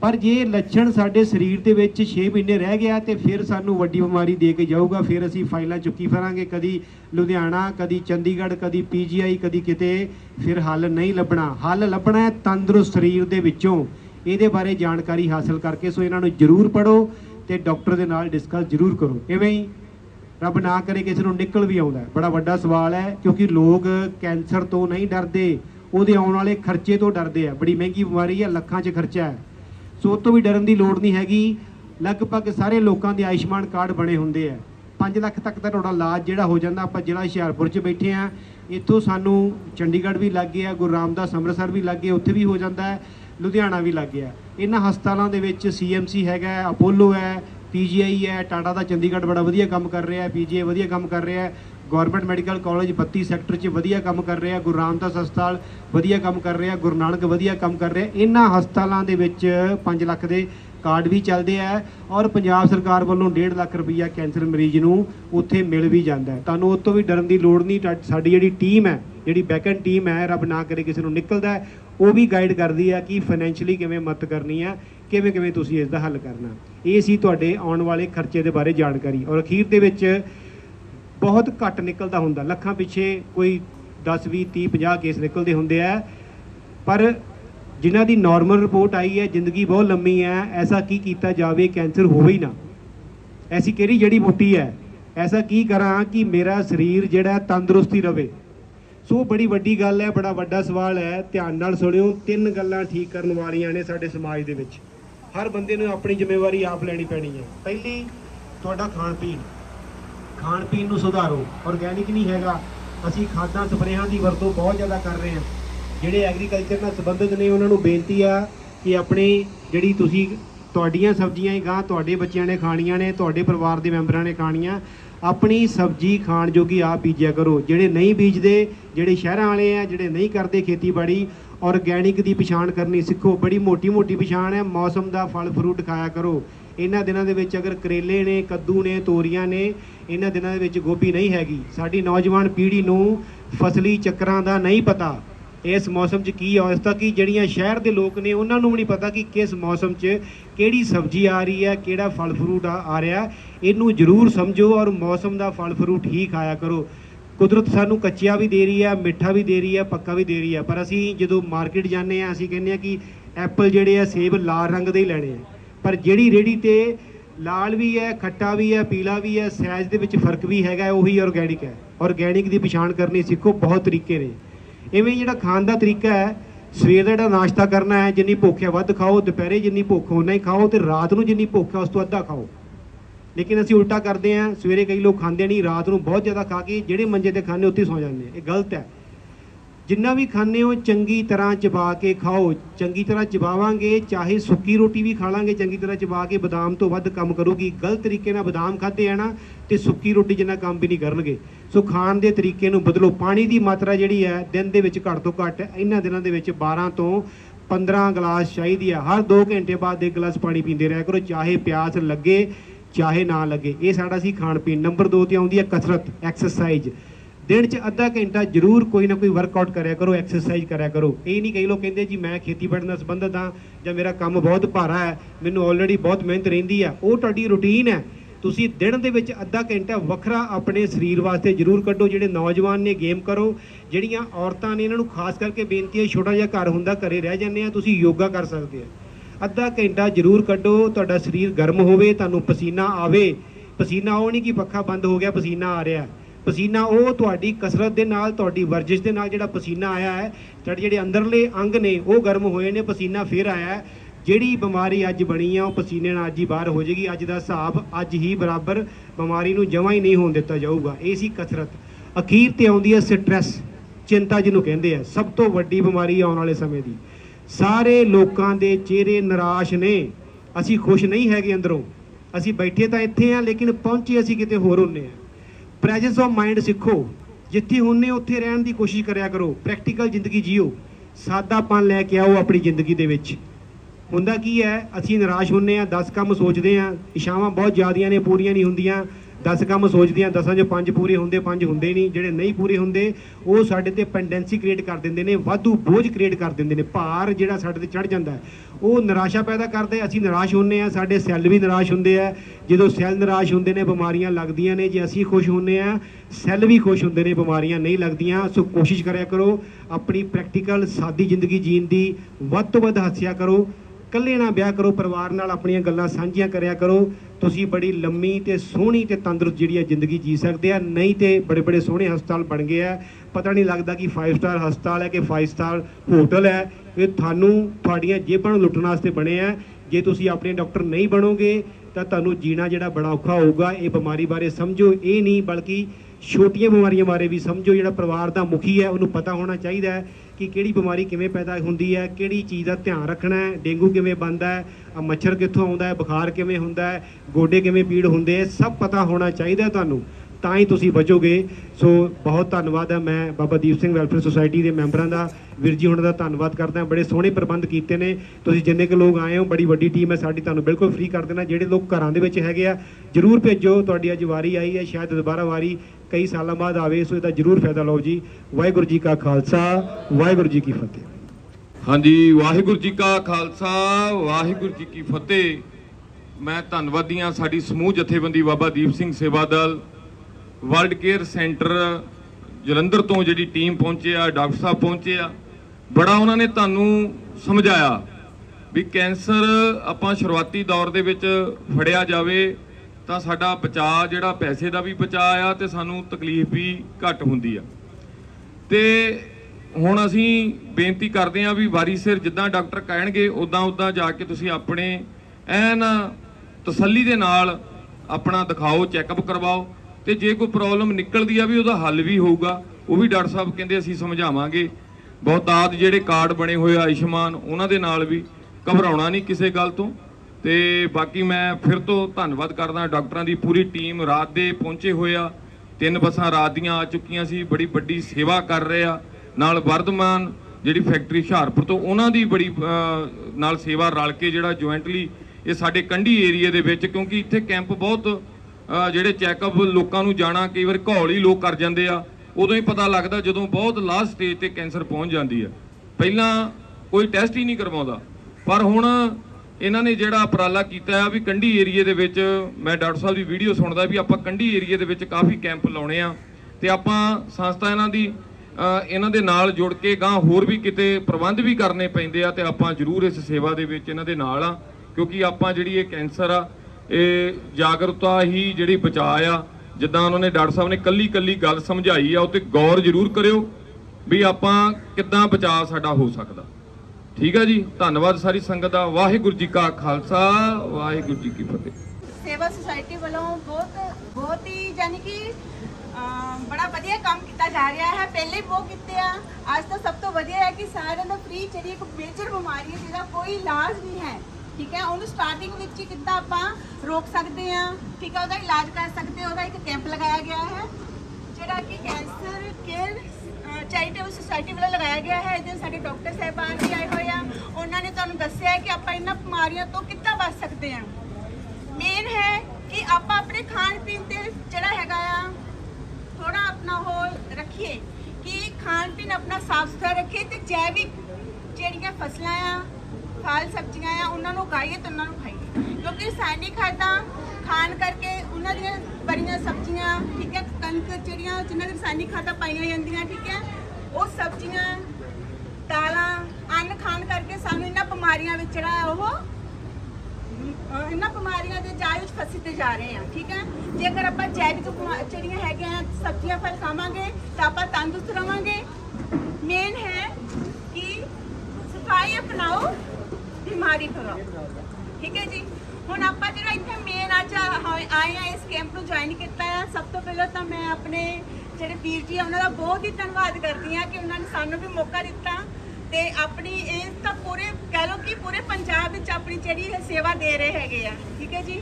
ਪਰ ਜੇ ਲੱਛਣ ਸਾਡੇ ਸਰੀਰ ਦੇ ਵਿੱਚ 6 ਮਹੀਨੇ ਰਹਿ ਗਿਆ ਤੇ ਫਿਰ ਸਾਨੂੰ ਵੱਡੀ ਬਿਮਾਰੀ ਦੇ ਕੇ ਜਾਊਗਾ, ਫਿਰ ਅਸੀਂ ਫਾਈਲਾਂ ਚੁੱਕੀ ਫਿਰਾਂਗੇ। ਕਦੀ ਲੁਧਿਆਣਾ, ਕਦੀ ਚੰਡੀਗੜ੍ਹ, ਕਦੀ ਪੀਜੀਆਈ ਕਦੀ ਕਿਤੇ, ਫਿਰ ਹੱਲ ਨਹੀਂ ਲੱਭਣਾ। ਹੱਲ ਲੱਭਣਾ ਹੈ ਤੰਦਰੁਸਤ ਸਰੀਰ ਦੇ ਵਿੱਚੋਂ। ਇਹਦੇ ਬਾਰੇ ਜਾਣਕਾਰੀ ਹਾਸਲ ਕਰਕੇ ਸੋ ਇਹਨਾਂ ਨੂੰ ਜ਼ਰੂਰ ਪੜੋ ਤੇ ਡਾਕਟਰ ਦੇ ਨਾਲ ਡਿਸਕਸ ਜ਼ਰੂਰ ਕਰੋ। ਇਵੇਂ ਹੀ ਰੱਬ ਨਾ ਕਰੇ ਕਿਸੇ ਨੂੰ ਨਿਕਲ ਵੀ ਆਉਂਦਾ ਬੜਾ ਵੱਡਾ ਸਵਾਲ ਹੈ, ਕਿਉਂਕਿ ਲੋਕ ਕੈਂਸਰ ਤੋਂ ਨਹੀਂ ਡਰਦੇ। ਉਹਦੇ ਆਉਣ ਵਾਲੇ ਖਰਚੇ ਤੋਂ ਡਰਦੇ ਆ। ਬੜੀ ਮਹਿੰਗੀ ਬਿਮਾਰੀ ਹੈ, ਲੱਖਾਂ 'ਚ ਖਰਚਾ ਹੈ। ਸੋ ਉਹ ਤੋਂ ਵੀ ਡਰਨ ਦੀ ਲੋੜ ਨਹੀਂ ਹੈਗੀ। ਲਗਭਗ ਸਾਰੇ ਲੋਕਾਂ ਦੇ ਆਯੁਸ਼ਮਾਨ ਕਾਰਡ ਬਣੇ ਹੁੰਦੇ ਆ। 5 ਲੱਖ ਤੱਕ ਦਾ ਤੁਹਾਡਾ ਇਲਾਜ ਜਿਹੜਾ ਹੋ ਜਾਂਦਾ ਆਪਾਂ ਜ਼ਿਲ੍ਹਾ ਹੁਸ਼ਿਆਰਪੁਰ 'ਚ ਬੈਠੇ ਆ ਇੱਥੋਂ ਸਾਨੂੰ ਚੰਡੀਗੜ੍ਹ ਵੀ ਲੱਗ ਗਿਆ ਗੁਰੂ ਰਾਮਦਾਸ ਅੰਮ੍ਰਿਤਸਰ ਵੀ ਲੱਗ ਗਿਆ ਉੱਥੇ ਵੀ ਹੋ ਜਾਂਦਾ ਲੁਧਿਆਣਾ ਵੀ ਲੱਗ ਗਿਆ। ਇਹਨਾਂ ਹਸਪਤਾਲਾਂ ਦੇ ਵਿੱਚ ਸੀਐਮਸੀ ਹੈਗਾ ਹੈ, ਅਪੋਲੋ ਹੈ ਪੀਜੀਆਈ ਹੈ ਟਾਟਾ ਦਾ ਚੰਡੀਗੜ੍ਹ ਬੜਾ ਵਧੀਆ ਕੰਮ ਕਰ ਰਿਹਾ ਹੈ ਪੀਜੀਆਈ ਵਧੀਆ ਕੰਮ ਕਰ ਰਿਹਾ ਹੈ। ਗਵਰਨਮੈਂਟ ਮੈਡੀਕਲ ਕਾਲਜ 32 ਸੈਕਟਰ 'ਚ ਵਧੀਆ ਕੰਮ ਕਰ ਰਿਹਾ, ਗੁਰੂ ਰਾਮਦਾਸ ਹਸਪਤਾਲ ਵਧੀਆ ਕੰਮ ਕਰ ਰਿਹਾ, ਗੁਰੂ ਨਾਨਕ ਵਧੀਆ ਕੰਮ ਕਰ ਰਿਹਾ, ਇਹਨਾਂ ਹਸਪਤਾਲਾਂ ਦੇ ਵਿੱਚ 5 ਲੱਖ ਦੇ ਕਾਰਡ ਵੀ ਚੱਲਦੇ ਆ ਔਰ ਪੰਜਾਬ ਸਰਕਾਰ ਵੱਲੋਂ 1.5 ਲੱਖ ਰੁਪਈਆ ਕੈਂਸਰ ਮਰੀਜ਼ ਨੂੰ ਉੱਥੇ ਮਿਲ ਵੀ ਜਾਂਦਾ ਹੈ। ਤੁਹਾਨੂੰ ਉਸ ਤੋਂ ਵੀ ਡਰਨ ਦੀ ਲੋੜ ਨਹੀਂ ਸਾਡੀ ਜਿਹੜੀ ਟੀਮ ਹੈ, ਜਿਹੜੀ ਬੈਕਐਂਡ ਟੀਮ ਹੈ, ਰੱਬ ਨਾ ਕਰੇ ਕਿਸੇ ਨੂੰ ਨਿਕਲਦਾ ਹੈ, ਉਹ ਵੀ ਗਾਈਡ ਕਰਦੀ ਹੈ ਕਿ ਫਾਈਨੈਂਸ਼ੀਅਲੀ ਕਿਵੇਂ ਮਦਦ ਕਰਨੀ ਹੈ ਕਿਵੇਂ ਕਿਵੇਂ ਤੁਸੀਂ ਇਸ ਦਾ ਹੱਲ ਕਰਨਾ। ਇਹ ਸੀ ਤੁਹਾਡੇ ਆਉਣ ਵਾਲੇ ਖਰਚੇ ਦੇ ਬਾਰੇ ਜਾਣਕਾਰੀ। ਔਰ ਅਖੀਰ ਦੇ ਵਿੱਚ ਬਹੁਤ ਘੱਟ ਨਿਕਲਦਾ ਹੁੰਦਾ। ਲੱਖਾਂ ਪਿੱਛੇ ਕੋਈ 10 20 30 50 ਕੇਸ ਨਿਕਲਦੇ ਹੁੰਦੇ ਆ। ਪਰ ਜਿਨ੍ਹਾਂ ਦੀ ਨਾਰਮਲ ਰਿਪੋਰਟ ਆਈ ਹੈ, ਜ਼ਿੰਦਗੀ ਬਹੁਤ ਲੰਮੀ ਹੈ, ਐਸਾ ਕੀ ਕੀਤਾ ਜਾਵੇ, ਕੈਂਸਰ ਹੋਵੇ ਹੀ ਨਾ। ਐਸੀ ਕਿਹੜੀ ਜੜੀ ਬੂਟੀ ਹੈ? ਐਸਾ ਕੀ ਕਰਾਂ ਕਿ ਮੇਰਾ ਸਰੀਰ ਜਿਹੜਾ ਤੰਦਰੁਸਤੀ ਰਵੇ? ਸੋ ਬੜੀ ਵੱਡੀ ਗੱਲ ਹੈ, ਬੜਾ ਵੱਡਾ ਸਵਾਲ ਹੈ। ਧਿਆਨ ਨਾਲ ਸੁਣਿਓ, ਤਿੰਨ ਗੱਲਾਂ ਠੀਕ ਕਰਨ ਵਾਲੀਆਂ ਨੇ ਸਾਡੇ ਸਮਾਜ ਦੇ ਵਿੱਚ। ਹਰ ਬੰਦੇ ਨੂੰ ਆਪਣੀ ਜ਼ਿੰਮੇਵਾਰੀ ਆਪ ਲੈਣੀ ਪੈਣੀ ਹੈ। ਪਹਿਲੀ, ਤੁਹਾਡਾ ਖਾਣ ਪੀਣ ਖਾਣ ਪੀਣ ਨੂੰ ਸੁਧਾਰੋ। ਆਰਗੈਨਿਕ ਨਹੀਂ ਹੈਗਾ। ਅਸੀਂ ਖਾਦਾਂ ਸਪਰੇਹਾਂ ਦੀ ਵਰਤੋਂ ਬਹੁਤ ਜ਼ਿਆਦਾ ਕਰ ਰਹੇ ਹਾਂ। ਜਿਹੜੇ ਐਗਰੀਕਲਚਰ ਨਾਲ ਸੰਬੰਧਿਤ ਨੇ, ਉਹਨਾਂ ਨੂੰ ਬੇਨਤੀ ਆ ਕਿ ਆਪਣੀ ਜਿਹੜੀ ਤੁਸੀਂ ਤੁਹਾਡੀਆਂ ਸਬਜ਼ੀਆਂ ਹੀ ਗਾਂ ਤੁਹਾਡੇ ਬੱਚਿਆਂ ਨੇ ਖਾਣੀਆਂ ਨੇ, ਤੁਹਾਡੇ ਪਰਿਵਾਰ ਦੇ ਮੈਂਬਰਾਂ ਨੇ ਖਾਣੀਆਂ, ਆਪਣੀ ਸਬਜ਼ੀ ਖਾਣ ਜੋਗੀ ਆਪ ਬੀਜਿਆ ਕਰੋ। ਜਿਹੜੇ ਨਹੀਂ ਬੀਜਦੇ, ਜਿਹੜੇ ਸ਼ਹਿਰਾਂ ਵਾਲੇ ਆ, ਜਿਹੜੇ ਨਹੀਂ ਕਰਦੇ ਖੇਤੀਬਾੜੀ ਆਰਗੈਨਿਕ ਦੀ ਪਛਾਣ ਕਰਨੀ ਸਿੱਖੋ। ਬੜੀ ਮੋਟੀ ਮੋਟੀ ਪਛਾਣ ਹੈ। ਮੌਸਮ ਦਾ ਫਲ ਫਰੂਟ ਖਾਇਆ ਕਰੋ। ਇਹਨਾਂ ਦਿਨਾਂ ਦੇ ਵਿੱਚ ਅਗਰ ਕਰੇਲੇ ਨੇ, ਕੱਦੂ ਨੇ, ਤੋਰੀਆਂ ਨੇ ਇਹਨਾਂ ਦਿਨਾਂ ਦੇ ਵਿੱਚ ਗੋਭੀ ਨਹੀਂ ਹੈਗੀ। ਸਾਡੀ ਨੌਜਵਾਨ ਪੀੜ੍ਹੀ ਨੂੰ ਫਸਲੀ ਚੱਕਰਾਂ ਦਾ ਨਹੀਂ ਪਤਾ। ਇਸ ਮੌਸਮ 'ਚ ਕੀ ਅਵਸਥਾ ਕੀ ਜਿਹੜੀਆਂ ਸ਼ਹਿਰ ਦੇ ਲੋਕ ਨੇ, ਉਹਨਾਂ ਨੂੰ ਵੀ ਨਹੀਂ ਪਤਾ ਕਿ ਕਿਸ ਮੌਸਮ 'ਚ ਕਿਹੜੀ ਸਬਜ਼ੀ ਆ ਰਹੀ ਹੈ, ਕਿਹੜਾ ਫਲ ਫਰੂਟ ਆ ਆ ਰਿਹਾ। ਇਹਨੂੰ ਜ਼ਰੂਰ ਸਮਝੋ ਔਰ ਮੌਸਮ ਦਾ ਫਲ ਫਰੂਟ ਹੀ ਖਾਇਆ ਕਰੋ। ਕੁਦਰਤ ਸਾਨੂੰ ਕੱਚਿਆ ਵੀ ਦੇ ਰਹੀ ਹੈ, ਮਿੱਠਾ ਵੀ ਦੇ ਰਹੀ ਹੈ, ਪੱਕਾ ਵੀ ਦੇ ਰਹੀ ਹੈ। ਪਰ ਅਸੀਂ ਜਦੋਂ ਮਾਰਕੀਟ ਜਾਂਦੇ ਆ ਅਸੀਂ ਕਹਿੰਦੇ ਆ ਕਿ ਐਪਲ ਜਿਹੜੇ ਆ ਸੇਬ ਲਾਲ ਰੰਗ ਦੇ ਹੀ ਲੈਣੇ ਆ। ਪਰ ਜਿਹੜੀ ਰੇੜੀ ਤੇ ਲਾਲ ਵੀ ਹੈ, ਖੱਟਾ ਵੀ ਹੈ, ਪੀਲਾ ਵੀ ਹੈ ਸਾਈਜ਼ ਦੇ ਵਿੱਚ ਫ਼ਰਕ ਵੀ ਹੈਗਾ ਉਹੀ ਆਰਗੈਨਿਕ ਹੈ। ਆਰਗੈਨਿਕ ਦੀ ਪਛਾਣ ਕਰਨੀ ਸਿੱਖੋ, ਬਹੁਤ ਤਰੀਕੇ ਨੇ। ਇਵੇਂ ਜਿਹੜਾ ਖਾਣ ਦਾ ਤਰੀਕਾ ਹੈ, ਸਵੇਰ ਦਾ ਜਿਹੜਾ ਨਾਸ਼ਤਾ ਕਰਨਾ ਹੈ, ਜਿੰਨੀ ਭੁੱਖ ਹੈ ਵੱਧ ਖਾਓ, ਦੁਪਹਿਰੇ ਜਿੰਨੀ ਭੁੱਖ ਹੋਣਾ ਹੀ ਖਾਓ ਤੇ ਰਾਤ ਨੂੰ ਜਿੰਨੀ ਭੁੱਖ ਹੈ, ਉਸ ਤੋਂ ਅੱਧਾ ਖਾਓ। ਲੇਕਿਨ ਅਸੀਂ ਉਲਟਾ ਕਰਦੇ ਹਾਂ, ਸਵੇਰੇ ਕਈ ਲੋਕ ਖਾਂਦੇ ਨਹੀਂ, ਰਾਤ ਨੂੰ ਬਹੁਤ ਜ਼ਿਆਦਾ ਖਾ ਕੇ ਜਿਹੜੇ ਮੰਜੇ ਤੇ ਖਾਂਦੇ, ਉੱਥੇ ਹੀ ਸੌ ਜਾਂਦੇ ਇਹ ਗਲਤ ਹੈ। ਜਿੰਨਾ ਵੀ ਖਾਂਦੇ ਹੋ, ਚੰਗੀ ਤਰ੍ਹਾਂ ਚਬਾ ਕੇ ਖਾਓ। ਚੰਗੀ ਤਰ੍ਹਾਂ ਚਬਾਵਾਂਗੇ, ਚਾਹੇ ਸੁੱਕੀ ਰੋਟੀ ਵੀ ਖਾ ਲਾਂਗੇ, ਚੰਗੀ ਤਰ੍ਹਾਂ ਚਬਾ ਕੇ ਬਦਾਮ ਤੋਂ ਵੱਧ ਕੰਮ ਕਰੂਗੀ। ਗਲਤ ਤਰੀਕੇ ਨਾਲ ਬਦਾਮ ਖਾਦੇ ਆ ਨਾ, ਤੇ ਸੁੱਕੀ ਰੋਟੀ ਜਿੰਨਾ ਕੰਮ ਵੀ ਨਹੀਂ ਕਰਨਗੇ। ਸੋ ਖਾਣ ਦੇ ਤਰੀਕੇ ਨੂੰ ਬਦਲੋ। ਪਾਣੀ ਦੀ ਮਾਤਰਾ ਜਿਹੜੀ ਹੈ, ਦਿਨ ਦੇ ਵਿੱਚ ਘੱਟ ਤੋਂ ਘੱਟ, ਇਹਨਾਂ ਦਿਨਾਂ ਦੇ ਵਿੱਚ 12 ਤੋਂ 15 ਗਲਾਸ ਚਾਹੀਦੀ ਹੈ। ਹਰ 2 ਘੰਟੇ ਬਾਅਦ ਇੱਕ ਗਲਾਸ ਪਾਣੀ ਪੀਂਦੇ ਰਿਹਾ ਕਰੋ, ਚਾਹੇ ਪਿਆਸ ਲੱਗੇ, ਚਾਹੇ ਨਾ ਲੱਗੇ। ਇਹ ਸਾਡਾ ਸੀ ਖਾਣ ਪੀਣ ਨੰਬਰ 2 ਤੇ ਆਉਂਦੀ ਹੈ ਕਸਰਤ ਐਕਸਰਸਾਈਜ਼ ਦਿਨ 'ਚ ਅੱਧਾ ਘੰਟਾ ਜ਼ਰੂਰ ਕੋਈ ਨਾ ਕੋਈ ਵਰਕਆਊਟ ਕਰਿਆ ਕਰੋ ਐਕਸਰਸਾਈਜ਼ ਕਰਿਆ ਕਰੋ। ਇਹ ਨਹੀਂ ਕਈ ਲੋਕ ਕਹਿੰਦੇ ਜੀ, ਮੈਂ ਖੇਤੀਬਾੜੀ ਨਾਲ ਸੰਬੰਧਿਤ ਹਾਂ ਜਾਂ ਮੇਰਾ ਕੰਮ ਬਹੁਤ ਭਾਰਾ ਹੈ, ਮੈਨੂੰ ਆਲਰੇਡੀ ਬਹੁਤ ਮਿਹਨਤ ਰਹਿੰਦੀ ਆ ਉਹ ਤੁਹਾਡੀ ਰੁਟੀਨ ਹੈ। ਤੁਸੀਂ ਦਿਨ ਦੇ ਵਿੱਚ ਅੱਧਾ ਘੰਟਾ ਵੱਖਰਾ ਆਪਣੇ ਸਰੀਰ ਵਾਸਤੇ ਜ਼ਰੂਰ ਕੱਢੋ, ਜਿਹੜੇ ਨੌਜਵਾਨ ਨੇ ਗੇਮ ਕਰੋ, ਜਿਹੜੀਆਂ ਔਰਤਾਂ ਨੇ ਇਹਨਾਂ ਨੂੰ ਖਾਸ ਕਰਕੇ ਬੇਨਤੀ ਹੈ, ਛੋਟਾ ਜਿਹਾ ਘਰ ਹੁੰਦਾ, ਘਰੇ ਰਹਿ ਜਾਂਦੇ ਆ ਤੁਸੀਂ ਯੋਗਾ ਕਰ ਸਕਦੇ ਆ ਅੱਧਾ ਘੰਟਾ ਜ਼ਰੂਰ ਕੱਢੋ, ਤੁਹਾਡਾ ਸਰੀਰ ਗਰਮ ਹੋਵੇ, ਤੁਹਾਨੂੰ ਪਸੀਨਾ ਆਵੇ। ਪਸੀਨਾ ਉਹ ਨਹੀਂ ਕਿ ਪੱਖਾ ਬੰਦ ਹੋ ਗਿਆ, ਪਸੀਨਾ ਆ ਰਿਹਾ। ਪਸੀਨਾ, ਉਹ ਤੁਹਾਡੀ ਕਸਰਤ ਦੇ ਨਾਲ, ਤੁਹਾਡੀ ਵਰਜਿਸ਼ ਦੇ ਨਾਲ ਜਿਹੜਾ ਪਸੀਨਾ ਆਇਆ ਹੈ, ਤੁਹਾਡੇ ਜਿਹੜੇ ਅੰਦਰਲੇ ਅੰਗ ਨੇ, ਉਹ ਗਰਮ ਹੋਏ ਨੇ, ਪਸੀਨਾ ਫਿਰ ਆਇਆ ਹੈ। ਜਿਹੜੀ ਬਿਮਾਰੀ ਅੱਜ ਬਣੀ ਆ, ਉਹ ਪਸੀਨੇ ਨਾਲ ਅੱਜ ਹੀ ਬਾਹਰ ਹੋ ਜਾਏਗੀ। ਅੱਜ ਦਾ ਹਿਸਾਬ ਅੱਜ ਹੀ ਬਰਾਬਰ ਬਿਮਾਰੀ ਨੂੰ ਜਮਾਂ ਹੀ ਨਹੀਂ ਹੋਣ ਦਿੱਤਾ ਜਾਊਗਾ। ਇਹ ਸੀ ਕਸਰਤ। ਅਖੀਰ ਤੇ ਆਉਂਦੀ ਹੈ ਸਟ੍ਰੈਸ ਚਿੰਤਾ ਜਿਹਨੂੰ ਕਹਿੰਦੇ ਆ। ਸਭ ਤੋਂ ਵੱਡੀ ਬਿਮਾਰੀ ਆਉਣ ਵਾਲੇ ਸਮੇਂ ਦੀ। ਸਾਰੇ ਲੋਕਾਂ ਦੇ ਚਿਹਰੇ ਨਿਰਾਸ਼ ਨੇ। ਅਸੀਂ ਖੁਸ਼ ਨਹੀਂ ਹੈਗੇ ਅੰਦਰੋਂ। ਅਸੀਂ ਬੈਠੇ ਤਾਂ ਇੱਥੇ ਆ, ਲੇਕਿਨ ਪਹੁੰਚੇ ਅਸੀਂ ਕਿਤੇ ਹੋਰ ਹੁੰਨੇ ਆ। ਪ੍ਰੈਜ਼ੈਂਸ ਆਫ ਮਾਈਂਡ ਸਿੱਖੋ। ਜਿੱਥੇ ਹੁੰਨੇ ਉੱਥੇ ਰਹਿਣ ਦੀ ਕੋਸ਼ਿਸ਼ ਕਰਿਆ ਕਰੋ। ਪ੍ਰੈਕਟੀਕਲ ਜ਼ਿੰਦਗੀ ਜੀਓ। ਸਾਦਾਪਨ ਲੈ ਕੇ ਆਓ ਆਪਣੀ ਜ਼ਿੰਦਗੀ ਦੇ ਵਿੱਚ। ਹੁੰਦਾ ਕੀ ਹੈ? ਅਸੀਂ ਨਿਰਾਸ਼ ਹੁੰਨੇ ਆ 10 ਕੰਮ ਸੋਚਦੇ ਆ। ਇਸ਼ਾਵਾਂ ਬਹੁਤ ਜ਼ਿਆਦੀਆਂ ਨੇ, ਪੂਰੀਆਂ ਨਹੀਂ ਹੁੰਦੀਆਂ। 10 ਕੰਮ ਸੋਚਦੀਆਂ ਆ 10ਾਂ 'ਚੋਂ 5 ਪੂਰੇ ਹੁੰਦੇ 5 ਹੁੰਦੇ ਨਹੀਂ, ਜਿਹੜੇ ਨਹੀਂ ਪੂਰੇ ਹੁੰਦੇ, ਉਹ ਸਾਡੇ ਤੇ ਪੈਂਡੈਂਸੀ ਕ੍ਰੀਏਟ ਕਰ ਦਿੰਦੇ ਨੇ, ਵਾਧੂ ਬੋਝ ਕ੍ਰੀਏਟ ਕਰ ਦਿੰਦੇ ਨੇ, ਭਾਰ ਜਿਹੜਾ ਸਾਡੇ ਤੇ ਚੜ ਜਾਂਦਾ ਉਹ ਨਿਰਾਸ਼ਾ ਪੈਦਾ ਕਰਦਾ ਅਸੀਂ ਨਿਰਾਸ਼ ਹੁੰਨੇ ਆ ਸਾਡੇ ਸੈੱਲ ਵੀ ਨਿਰਾਸ਼ ਹੁੰਦੇ ਆ ਜਦੋਂ ਸੈੱਲ ਨਿਰਾਸ਼ ਹੁੰਦੇ ਨੇ, ਬਿਮਾਰੀਆਂ ਲੱਗਦੀਆਂ ਨੇ, ਜੇ ਅਸੀਂ ਖੁਸ਼ ਹੁੰਨੇ ਆ ਸੈੱਲ ਵੀ ਖੁਸ਼ ਹੁੰਦੇ ਨੇ, ਬਿਮਾਰੀਆਂ ਨਹੀਂ ਲੱਗਦੀਆਂ, ਸੋ ਕੋਸ਼ਿਸ਼ ਕਰਿਆ ਕਰੋ, ਆਪਣੀ ਪ੍ਰੈਕਟੀਕਲ ਸਾਦੀ ਜ਼ਿੰਦਗੀ ਜੀਣ ਦੀ, ਵੱਧ ਤੋਂ ਵੱਧ ਹੱਸਿਆ ਕਰੋ ਇਕੱਲੇ ਨਾ ਵਿਆਹ ਕਰੋ, ਪਰਿਵਾਰ ਨਾਲ ਆਪਣੀਆਂ ਗੱਲਾਂ ਸਾਂਝੀਆਂ ਕਰਿਆ ਕਰੋ। ਤੁਸੀਂ ਬੜੀ ਲੰਮੀ ਤੇ ਸੋਹਣੀ ਤੇ ਤੰਦਰੁਸਤ ਜਿਹੜੀ ਹੈ ਜ਼ਿੰਦਗੀ ਜੀ ਸਕਦੇ ਆ। ਨਹੀਂ ਤੇ ਬੜੇ ਬੜੇ ਸੋਹਣੇ ਹਸਪਤਾਲ ਬਣ ਗਏ ਆ। ਪਤਾ ਨਹੀਂ ਲੱਗਦਾ ਕਿ 5 ਸਟਾਰ ਹਸਪਤਾਲ ਹੈ ਕਿ 5 ਸਟਾਰ ਹੋਟਲ ਹੈ। ਇਹ ਤੁਹਾਨੂੰ ਤੁਹਾਡੀਆਂ ਜੇਬਾਂ ਨੂੰ ਲੁੱਟਣ ਵਾਸਤੇ ਬਣੇ ਆ। ਜੇ ਤੁਸੀਂ ਆਪਣੇ ਡਾਕਟਰ ਨਹੀਂ ਬਣੋਗੇ, ਤਾਂ ਤੁਹਾਨੂੰ ਜੀਣਾ ਜਿਹੜਾ ਬੜਾ ਔਖਾ ਹੋਊਗਾ। ਇਹ ਬਿਮਾਰੀ ਬਾਰੇ ਸਮਝੋ। ਇਹ ਨਹੀਂ, ਬਲਕਿ ਛੋਟੀਆਂ ਬਿਮਾਰੀਆਂ ਬਾਰੇ ਵੀ ਸਮਝੋ। ਜਿਹੜਾ ਪਰਿਵਾਰ ਦਾ ਮੁਖੀ ਹੈ, ਉਹਨੂੰ ਪਤਾ ਹੋਣਾ ਚਾਹੀਦਾ ਹੈ। ਕਿ ਕਿਹੜੀ ਬਿਮਾਰੀ ਕਿਵੇਂ ਪੈਦਾ ਹੁੰਦੀ ਹੈ, ਕਿਹੜੀ ਚੀਜ਼ ਦਾ ਧਿਆਨ ਰੱਖਣਾ ਹੈ, ਡੇਂਗੂ ਕਿਵੇਂ ਬਣਦਾ ਹੈ ਮੱਛਰ ਕਿੱਥੋਂ ਆਉਂਦਾ ਹੈ, ਬੁਖਾਰ ਕਿਵੇਂ ਹੁੰਦਾ ਹੈ, ਗੋਡੇ ਕਿਵੇਂ ਪੀੜ ਹੁੰਦੇ ਆ ਸਭ ਪਤਾ ਹੋਣਾ ਚਾਹੀਦਾ ਤੁਹਾਨੂੰ, ਤਾਂ ਹੀ ਤੁਸੀਂ ਬਚੋਗੇ। ਸੋ ਬਹੁਤ ਧੰਨਵਾਦ ਹੈ, ਮੈਂ ਬਾਬਾ ਦੀਪ ਸਿੰਘ ਵੈਲਫੇਅਰ ਸੁਸਾਇਟੀ ਦੇ ਮੈਂਬਰਾਂ ਦਾ, ਵੀਰ ਜੀ ਹੁਣਾਂ ਦਾ ਧੰਨਵਾਦ ਕਰਦਾ ਬੜੇ ਸੋਹਣੇ ਪ੍ਰਬੰਧ ਕੀਤੇ ਨੇ। ਤੁਸੀਂ ਜਿੰਨੇ ਕੁ ਲੋਕ ਆਏ ਹੋ, ਬੜੀ ਵੱਡੀ ਟੀਮ ਹੈ, ਸਾਡੀ ਤੁਹਾਨੂੰ ਬਿਲਕੁਲ ਫ੍ਰੀ ਕਰ ਦੇਣਾ। ਜਿਹੜੇ ਲੋਕ ਘਰਾਂ ਦੇ ਵਿੱਚ ਹੈਗੇ ਆ, ਜਰੂਰ ਭੇਜੋ, ਤੁਹਾਡੀ ਅੱਜ ਵਾਰੀ ਆਈ ਹੈ, ਸ਼ਾਇਦ ਦੁਬਾਰਾ ਵਾਰੀ ਕਈ ਸਾਲਾਂ ਬਾਅਦ ਆਵੇ ਸੋ ਇਹਦਾ ਜਰੂਰ ਫਾਇਦਾ ਲਓ ਜੀ। ਵਾਹਿਗੁਰੂ ਜੀ ਕਾ ਖਾਲਸਾ, ਵਾਹਿਗੁਰੂ ਜੀ ਕੀ ਫਤਿਹ। ਹਾਂਜੀ, ਵਾਹਿਗੁਰੂ ਜੀ ਕਾ ਖਾਲਸਾ, ਵਾਹਿਗੁਰੂ ਜੀ ਕੀ ਫਤਿਹ। ਮੈਂ ਧੰਨਵਾਦੀ ਹਾਂ ਸਾਡੀ ਸਮੂਹ ਜਥੇਬੰਦੀ Baba Deep Singh Seva Dal world care centre Jalandhar ਤੋਂ ਜਿਹੜੀ ਟੀਮ ਪਹੁੰਚੇ ਆ, ਡਾਕਟਰ ਸਾਹਿਬ ਪਹੁੰਚੇ ਆ। ਬੜਾ ਉਹਨਾਂ ਨੇ ਤੁਹਾਨੂੰ ਸਮਝਾਇਆ ਵੀ ਕੈਂਸਰ ਆਪਾਂ ਸ਼ੁਰੂਆਤੀ ਦੌਰ ਦੇ ਵਿੱਚ ਫੜਿਆ ਜਾਵੇ ਤਾਂ ਸਾਡਾ ਬਚਾਅ ਜਿਹੜਾ ਪੈਸੇ ਦਾ ਵੀ ਬਚਾਅ ਆ ਤੇ ਸਾਨੂੰ ਤਕਲੀਫ ਵੀ ਘੱਟ ਹੁੰਦੀ ਆ। ਤੇ ਹੁਣ ਅਸੀਂ ਬੇਨਤੀ ਕਰਦੇ ਹਾਂ ਵੀ ਵਾਰੀ ਸਿਰ ਜਿੱਦਾਂ ਡਾਕਟਰ ਕਹਿਣਗੇ ਉਦਾਂ ਉਦਾਂ ਜਾ ਕੇ ਤੁਸੀਂ ਆਪਣੇ ਐਨ ਤਸੱਲੀ ਦੇ ਨਾਲ ਆਪਣਾ ਦਿਖਾਓ, ਚੈੱਕਅਪ ਕਰਵਾਓ ਤੇ ਜੇ ਕੋਈ ਪ੍ਰੋਬਲਮ ਨਿਕਲਦੀ ਆ ਵੀ ਉਹਦਾ ਹੱਲ ਵੀ ਹੋਊਗਾ, ਉਹ ਵੀ ਡਾਕਟਰ ਸਾਹਿਬ ਕਹਿੰਦੇ ਅਸੀਂ ਸਮਝਾਵਾਂਗੇ। ਬਹੁਤਾਤ ਜਿਹੜੇ ਕਾਰਡ ਬਣੇ ਹੋਏ ਆਯੁਸ਼ਮਾਨ, ਉਹਨਾਂ ਦੇ ਨਾਲ ਵੀ ਘਬਰਾਉਣਾ ਨਹੀਂ ਕਿਸੇ ਗੱਲ ਤੋਂ। ਤੇ ਬਾਕੀ ਮੈਂ ਫਿਰ ਤੋਂ ਧੰਨਵਾਦ ਕਰਦਾ ਡਾਕਟਰਾਂ ਦੀ ਪੂਰੀ ਟੀਮ। ਰਾਤ ਦੇ ਪਹੁੰਚੇ ਹੋਏ ਆ। ਤਿੰਨ ਬੱਸਾਂ ਰਾਤ ਦੀਆਂ ਆ ਚੁੱਕੀਆਂ ਸੀ। ਬੜੀ ਵੱਡੀ ਸੇਵਾ ਕਰ ਰਹੇ ਆ। ਨਾਲ ਵਰਧਮਾਨ ਜਿਹੜੀ ਫੈਕਟਰੀ ਹੁਸ਼ਿਆਰਪੁਰ ਤੋਂ ਉਹਨਾਂ ਦੀ ਬੜੀ ਨਾਲ ਸੇਵਾ ਰਲ ਕੇ ਜਿਹੜਾ ਜੁਆਇੰਟਲੀ ਇਹ ਸਾਡੇ ਕੰਢੀ ਏਰੀਆ ਦੇ ਵਿੱਚ ਕਿਉਂਕਿ ਇੱਥੇ ਕੈਂਪ ਬਹੁਤ ਜਿਹੜੇ ਚੈੱਕਅਪ ਲੋਕਾਂ ਨੂੰ ਜਾਣਾ, ਕਈ ਵਾਰ ਘੌਲ ਹੀ ਲੋਕ ਕਰ ਜਾਂਦੇ ਆ। ਉਦੋਂ ਹੀ ਪਤਾ ਲੱਗਦਾ ਜਦੋਂ ਬਹੁਤ ਲਾਸਟ ਸਟੇਜ ਤੇ ਕੈਂਸਰ ਪਹੁੰਚ ਜਾਂਦੀ ਆ। ਪਹਿਲਾਂ ਕੋਈ ਟੈਸਟ ਹੀ ਨਹੀਂ ਕਰਵਾਉਂਦਾ। ਪਰ ਹੁਣ ਇਹਨਾਂ ਨੇ ਜਿਹੜਾ ਉਪਰਾਲਾ ਕੀਤਾ ਆ ਵੀ ਕੰਢੀ ਏਰੀਏ ਦੇ ਵਿੱਚ, ਮੈਂ ਡਾਕਟਰ ਸਾਹਿਬ ਦੀ ਵੀਡੀਓ ਸੁਣਦਾ ਵੀ ਆਪਾਂ ਕੰਢੀ ਏਰੀਏ ਦੇ ਵਿੱਚ ਕਾਫੀ ਕੈਂਪ ਲਾਉਣੇ ਆ ਤੇ ਆਪਾਂ ਸੰਸਥਾ ਇਹਨਾਂ ਦੀ ਇਹਨਾਂ ਦੇ ਨਾਲ ਜੁੜ ਕੇ ਗਾਂ ਹੋਰ ਵੀ ਕਿਤੇ ਪ੍ਰਬੰਧ ਵੀ ਕਰਨੇ ਪੈਂਦੇ ਆ ਤੇ ਆਪਾਂ ਜ਼ਰੂਰ ਇਸ ਸੇਵਾ ਦੇ ਵਿੱਚ ਇਹਨਾਂ ਦੇ ਨਾਲ ਆ, ਕਿਉਂਕਿ ਆਪਾਂ ਜਿਹੜੀ ਇਹ ਕੈਂਸਰ ਆ, ਇਹ ਜਾਗਰੂਕਤਾ ਹੀ ਜਿਹੜੀ ਬਚਾਅ ਆ, ਜਿੱਦਾਂ ਉਹਨਾਂ ਨੇ ਡਾਕਟਰ ਸਾਹਿਬ ਨੇ ਕੱਲੀ ਕੱਲੀ ਗੱਲ ਸਮਝਾਈ ਆ, ਉਹ ਤੇ ਗੌਰ ਜ਼ਰੂਰ ਕਰਿਓ ਵੀ ਆਪਾਂ ਕਿੱਦਾਂ ਬਚਾਅ ਸਾਡਾ ਹੋ ਸਕਦਾ। ਠੀਕ ਆ ਜੀ ਧੰਨਵਾਦ ਸਾਰੀ ਸੰਗਤ ਦਾ। ਵਾਹਿਗੁਰੂ ਜੀ ਕਾ ਖਾਲਸਾ ਵਾਹਿਗੁਰੂ ਜੀ ਕੀ ਫਤਿਹ। ਸੇਵਾ ਸੁਸਾਇਟੀ ਵੱਲੋਂ ਬਹੁਤ ਬਹੁਤ ਹੀ ਯਾਨੀ ਕਿ ਬੜਾ ਵਧੀਆ ਕੰਮ ਕੀਤਾ ਜਾ ਰਿਹਾ ਹੈ। ਪਹਿਲੇ ਬਹੁਤ ਕੀਤੇ ਆ। ਅੱਜ ਤਾਂ ਸਭ ਤੋਂ ਵਧੀਆ ਹੈ ਕਿ ਸਾਰਿਆਂ ਦਾ ਫ੍ਰੀ ਜਿਹੜੀ ਇੱਕ ਮੇਜਰ ਬਿਮਾਰੀ ਹੈ ਜਿਹਦਾ ਕੋਈ ਇਲਾਜ ਨਹੀਂ ਹੈ। ਠੀਕ ਹੈ ਉਹਨੂੰ ਸਟਾਰਟਿੰਗ ਵਿੱਚ ਹੀ ਕਿੱਦਾਂ ਆਪਾਂ ਰੋਕ ਸਕਦੇ ਆ ਠੀਕ ਹੈ ਉਹਦਾ ਇਲਾਜ ਕਰ ਸਕਦੇ ਹਾਂ, ਉਹਦਾ ਇੱਕ ਕੈਂਪ ਲਗਾਇਆ ਗਿਆ ਹੈ ਜਿਹੜਾ ਕਿ ਕੈਂਸਰ ਕੇਅਰ ਚੈਰੀਟੇਬਲ ਸੁਸਾਇਟੀ ਵੱਲੋਂ ਲਗਾਇਆ ਗਿਆ ਹੈ। ਇਹਦੇ ਸਾਡੇ ਡਾਕਟਰ ਸਾਹਿਬਾਨ ਵੀ ਆਏ ਹੋਏ ਆ। ਉਹਨਾਂ ਨੇ ਤੁਹਾਨੂੰ ਦੱਸਿਆ ਹੈ ਕਿ ਆਪਾਂ ਇਹਨਾਂ ਬਿਮਾਰੀਆਂ ਤੋਂ ਕਿੱਦਾਂ ਬਚ ਸਕਦੇ ਹਾਂ। ਮੇਨ ਹੈ ਕਿ ਆਪਾਂ ਆਪਣੇ ਖਾਣ ਪੀਣ ਤੇ ਜਿਹੜਾ ਹੈਗਾ ਆ ਥੋੜਾ ਆਪਣਾ ਉਹ ਰੱਖੀਏ ਕਿ ਖਾਣ ਪੀਣ ਆਪਣਾ ਸਾਫ਼ ਸੁਥਰਾ ਰੱਖੀਏ ਤੇ ਜੈਵਿਕ ਜਿਹੜੀਆਂ ਫਸਲਾਂ ਆ ਫਲ ਸਬਜ਼ੀਆਂ ਆ, ਉਹਨਾਂ ਨੂੰ ਉਗਾਈਏ ਤੇ ਉਹਨਾਂ ਨੂੰ ਖਾਈਏ। ਕਿਉਂਕਿ ਰਸਾਇਣਿਕ ਖਾਦਾਂ ਖਾਣ ਕਰਕੇ ਉਹਨਾਂ ਦੀਆਂ ਬੜੀਆਂ ਸਬਜ਼ੀਆਂ, ਠੀਕ ਹੈ, ਕਣਕ ਜਿਹੜੀਆਂ, ਜਿਨ੍ਹਾਂ ਦੇ ਰਸਾਇਣਿਕ ਖਾਦਾਂ ਪਾਈਆਂ ਜਾਂਦੀਆਂ, ਠੀਕ ਹੈ, ਉਹ ਸਬਜ਼ੀਆਂ, ਦਾਲਾਂ, ਅੰਨ ਖਾਣ ਕਰਕੇ ਸਾਨੂੰ ਇਹਨਾਂ ਬਿਮਾਰੀਆਂ ਵਿੱਚ ਜਿਹੜਾ ਉਹ ਇਹਨਾਂ ਬਿਮਾਰੀਆਂ ਦੇ ਜਾਲ ਵਿੱਚ ਫਸੇ ਤੇ ਜਾ ਰਹੇ ਆ ਠੀਕ ਹੈ। ਜੇਕਰ ਆਪਾਂ ਜੈਵਿਕ ਜਿਹੜੀਆਂ ਹੈਗੀਆਂ ਸਬਜ਼ੀਆਂ ਫਲ ਖਾਵਾਂਗੇ, ਤਾਂ ਆਪਾਂ ਤੰਦਰੁਸਤ ਰਵਾਂਗੇ। ਮੇਨ ਹੈ ਕਿ ਸਫ਼ਾਈ ਅਪਣਾਓ, ਬਿਮਾਰੀ ਭਗਾਓ ਠੀਕ ਹੈ ਜੀ। ਹੁਣ ਆਪਾਂ ਜਿਹੜਾ ਇੱਥੇ ਮੇਨ ਅੱਜ ਆ- ਆਏ ਆ ਇਸ ਕੈਂਪ ਨੂੰ ਜੁਆਇਨ ਕੀਤਾ ਆ ਸਭ ਤੋਂ ਪਹਿਲਾਂ ਤਾਂ ਮੈਂ ਆਪਣੇ ਜਿਹੜੇ ਵੀਰ ਜੀ ਆ, ਉਹਨਾਂ ਦਾ ਬਹੁਤ ਹੀ ਧੰਨਵਾਦ ਕਰਦੀ ਆ ਕਿ ਉਹਨਾਂ ਨੇ ਸਾਨੂੰ ਵੀ ਮੌਕਾ ਦਿੱਤਾ ਤੇ ਆਪਣੀ ਇਹ ਤਾਂ ਪੂਰੇ ਕਹਿ ਲਓ ਕਿ ਪੂਰੇ ਪੰਜਾਬ ਵਿੱਚ ਆਪਣੀ ਜਿਹੜੀ ਇਹ ਸੇਵਾ ਦੇ ਰਹੇ ਹੈਗੇ ਆ, ਠੀਕ ਹੈ ਜੀ?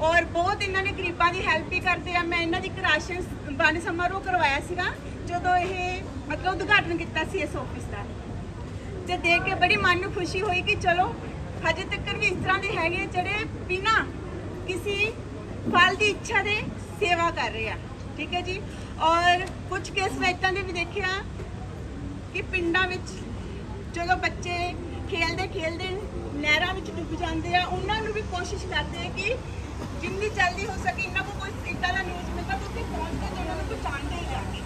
ਔਰ ਬਹੁਤ ਇਹਨਾਂ ਨੇ ਗਰੀਬਾਂ ਦੀ ਹੈਲਪ ਵੀ ਕਰਦੇ ਆ। ਮੈਂ ਇਹਨਾਂ ਦੀ ਇੱਕ ਰਾਸ਼ਨ ਵੰਡ ਸਮਾਰੋਹ ਕਰਵਾਇਆ ਸੀਗਾ, ਜਦੋਂ ਇਹ ਮਤਲਬ ਉਦਘਾਟਨ ਕੀਤਾ ਸੀ ਇਸ ਆਫਿਸ ਦਾ। ਤੇ ਦੇਖ ਕੇ ਬੜੀ ਮਨ ਨੂੰ ਖੁਸ਼ੀ ਹੋਈ ਕਿ ਚਲੋ ਹਜੇ ਤੱਕ ਵੀ ਇਸ ਤਰ੍ਹਾਂ ਦੇ ਹੈਗੇ ਜਿਹੜੇ ਬਿਨਾ ਕਿਸੇ ਫਲ ਦੀ ਇੱਛਾ ਦੇ ਸੇਵਾ ਕਰ ਰਹੇ ਆ। ਠੀਕ ਹੈ ਜੀ? ਔਰ ਕੁਝ ਕੇਸ ਮੈਂ ਏਦਾਂ ਦੇ ਵੀ ਦੇਖਿਆ ਕਿ ਪਿੰਡਾਂ ਵਿੱਚ ਜਦੋਂ ਬੱਚੇ ਖੇਲਦੇ ਖੇਲਦੇ ਨਹਿਰਾਂ ਵਿੱਚ ਡੁੱਬ ਜਾਂਦੇ ਆ, ਉਹਨਾਂ ਨੂੰ ਵੀ ਕੋਸ਼ਿਸ਼ ਕਰਦੇ ਆ ਕਿ ਜਿੰਨੀ ਜਲਦੀ ਹੋ ਸਕੇ ਇਹਨਾਂ ਨੂੰ ਕੋਈ ਇਦਾਂ ਦਾ ਨਿਊਜ਼ ਮਿਲਦਾ ਤੁਸੀਂ ਪਹੁੰਚਦੇ ਪਹੁੰਚ ਕੇ ਤੇ ਉਹਨਾਂ ਨੂੰ ਪਹੁੰਚਾਉਂਦੇ ਹੀ ਜਾ ਕੇ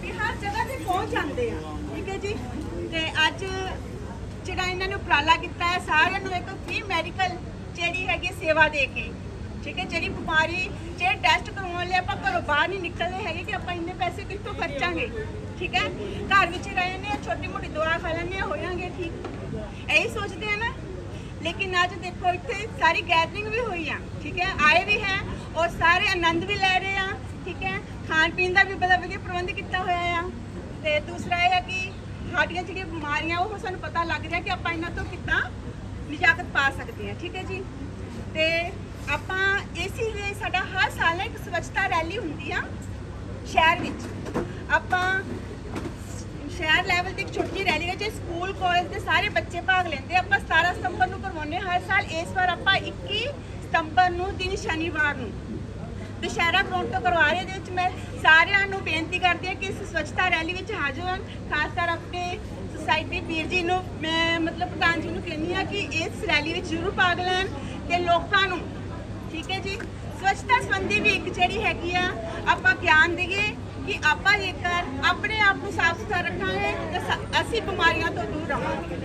ਵੀ ਹਰ ਜਗ੍ਹਾ ਤੇ ਪਹੁੰਚ ਜਾਂਦੇ ਆ। ਠੀਕ ਹੈ ਜੀ? ਤੇ ਅੱਜ ਜਿਹੜਾ ਇਹਨਾਂ ਨੇ ਉਪਰਾਲਾ ਕੀਤਾ ਹੈ, ਸਾਰਿਆਂ ਨੂੰ ਇੱਕ ਫ੍ਰੀ ਮੈਡੀਕਲ ਜਿਹੜੀ ਹੈਗੀ ਸੇਵਾ ਦੇ ਕੇ। ਠੀਕ ਹੈ? ਜਿਹੜੀ ਬਿਮਾਰੀ, ਜਿਹੜੇ ਟੈਸਟ ਕਰਵਾਉਣ ਲਈ ਆਪਾਂ ਘਰੋਂ ਬਾਹਰ ਨਹੀਂ ਨਿਕਲਦੇ ਹੈਗੇ ਕਿ ਆਪਾਂ ਇੰਨੇ ਪੈਸੇ ਕਿੱਥੋਂ ਖਰਚਾਂਗੇ? ਠੀਕ ਹੈ? ਘਰ ਵਿੱਚ ਰਹੇ ਨੇ ਛੋਟੀ ਮੋਟੀ ਦਵਾ ਖਾ ਲੈਂਦੇ ਹੋ ਜਾਣਗੇ ਠੀਕ। ਇਹੀ ਸੋਚਦੇ ਆ ਨਾ। ਲੇਕਿਨ ਅੱਜ ਦੇਖੋ, ਇੱਥੇ ਸਾਰੀ ਗੈਦਰਿੰਗ ਵੀ ਹੋਈ ਆ। ਠੀਕ ਹੈ? ਆਏ ਵੀ ਹੈ ਔਰ ਸਾਰੇ ਆਨੰਦ ਵੀ ਲੈ ਰਹੇ ਆ। ਠੀਕ ਹੈ? ਖਾਣ ਪੀਣ ਦਾ ਵੀ ਬੜਾ ਵਧੀਆ ਪ੍ਰਬੰਧ ਕੀਤਾ ਹੋਇਆ ਆ। ਤੇ ਦੂਸਰਾ ਇਹ ਹੈ ਕਿ ਸਾਡੀਆਂ ਜਿਹੜੀਆਂ ਬਿਮਾਰੀਆਂ, ਉਹ ਸਾਨੂੰ ਪਤਾ ਲੱਗ ਰਿਹਾ ਕਿ ਆਪਾਂ ਇਹਨਾਂ ਤੋਂ ਕਿੱਦਾਂ ਨਿਜਾਤ ਪਾ ਸਕਦੇ ਹਾਂ, ਠੀਕ ਹੈ ਜੀ? ਤੇ ਆਪਾਂ ਇਸੇ ਲਈ ਸਾਡਾ ਹਰ ਸਾਲ ਇੱਕ ਸਵੱਛਤਾ ਰੈਲੀ ਹੁੰਦੀ ਆ ਸ਼ਹਿਰ ਵਿੱਚ। ਆਪਾਂ ਸ਼ਹਿਰ ਲੈਵਲ ਤੇ ਇੱਕ ਛੋਟੀ ਰੈਲੀ ਵਿੱਚ ਸਕੂਲ, ਕਾਲਜ ਦੇ ਸਾਰੇ ਬੱਚੇ ਭਾਗ ਲੈਂਦੇ ਆਪਾਂ 17 ਸਤੰਬਰ ਨੂੰ ਕਰਵਾਉਂਦੇ ਹਾਂ। ਹਰ ਸਾਲ ਇਸ ਵਾਰ ਆਪਾਂ 21 ਸਤੰਬਰ ਨੂੰ ਦਿਨ ਸ਼ਨੀਵਾਰ ਨੂੰ। ਦੁਸ਼ਹਿਰਾ ਗਰਾਊਂਡ ਤੋਂ ਕਰਵਾ ਰਹੇ ਦੇ ਵਿੱਚ ਮੈਂ ਸਾਰਿਆਂ ਨੂੰ ਬੇਨਤੀ ਕਰਦੀ ਹਾਂ ਕਿ ਇਸ ਸਵੱਛਤਾ ਰੈਲੀ ਵਿੱਚ ਹਾਜ਼ਰ ਹੋਣ, ਖਾਸ ਕਰ ਆਪਣੇ ਸੁਸਾਇਟੀ ਵੀਰ ਜੀ ਨੂੰ, ਮੈਂ ਮਤਲਬ ਪ੍ਰਧਾਨ ਜੀ ਨੂੰ ਕਹਿੰਦੀ ਹਾਂ ਕਿ ਇਸ ਰੈਲੀ ਵਿੱਚ ਜ਼ਰੂਰ ਭਾਗ ਲੈਣ ਤੇ ਲੋਕਾਂ ਨੂੰ, ਠੀਕ ਹੈ ਜੀ, ਸਵੱਛਤਾ ਸੰਬੰਧੀ ਵੀ ਇੱਕ ਜਿਹੜੀ ਹੈਗੀ ਆ, ਆਪਾਂ ਗਿਆਨ ਦਈਏ ਕਿ ਆਪਾਂ ਜੇਕਰ ਆਪਣੇ ਆਪ ਨੂੰ ਸਾਫ਼ ਸੁਥਰਾ ਰੱਖਾਂਗੇ, ਤਾਂ ਅਸੀਂ ਬਿਮਾਰੀਆਂ ਤੋਂ ਦੂਰ ਰਹਾਂਗੇ,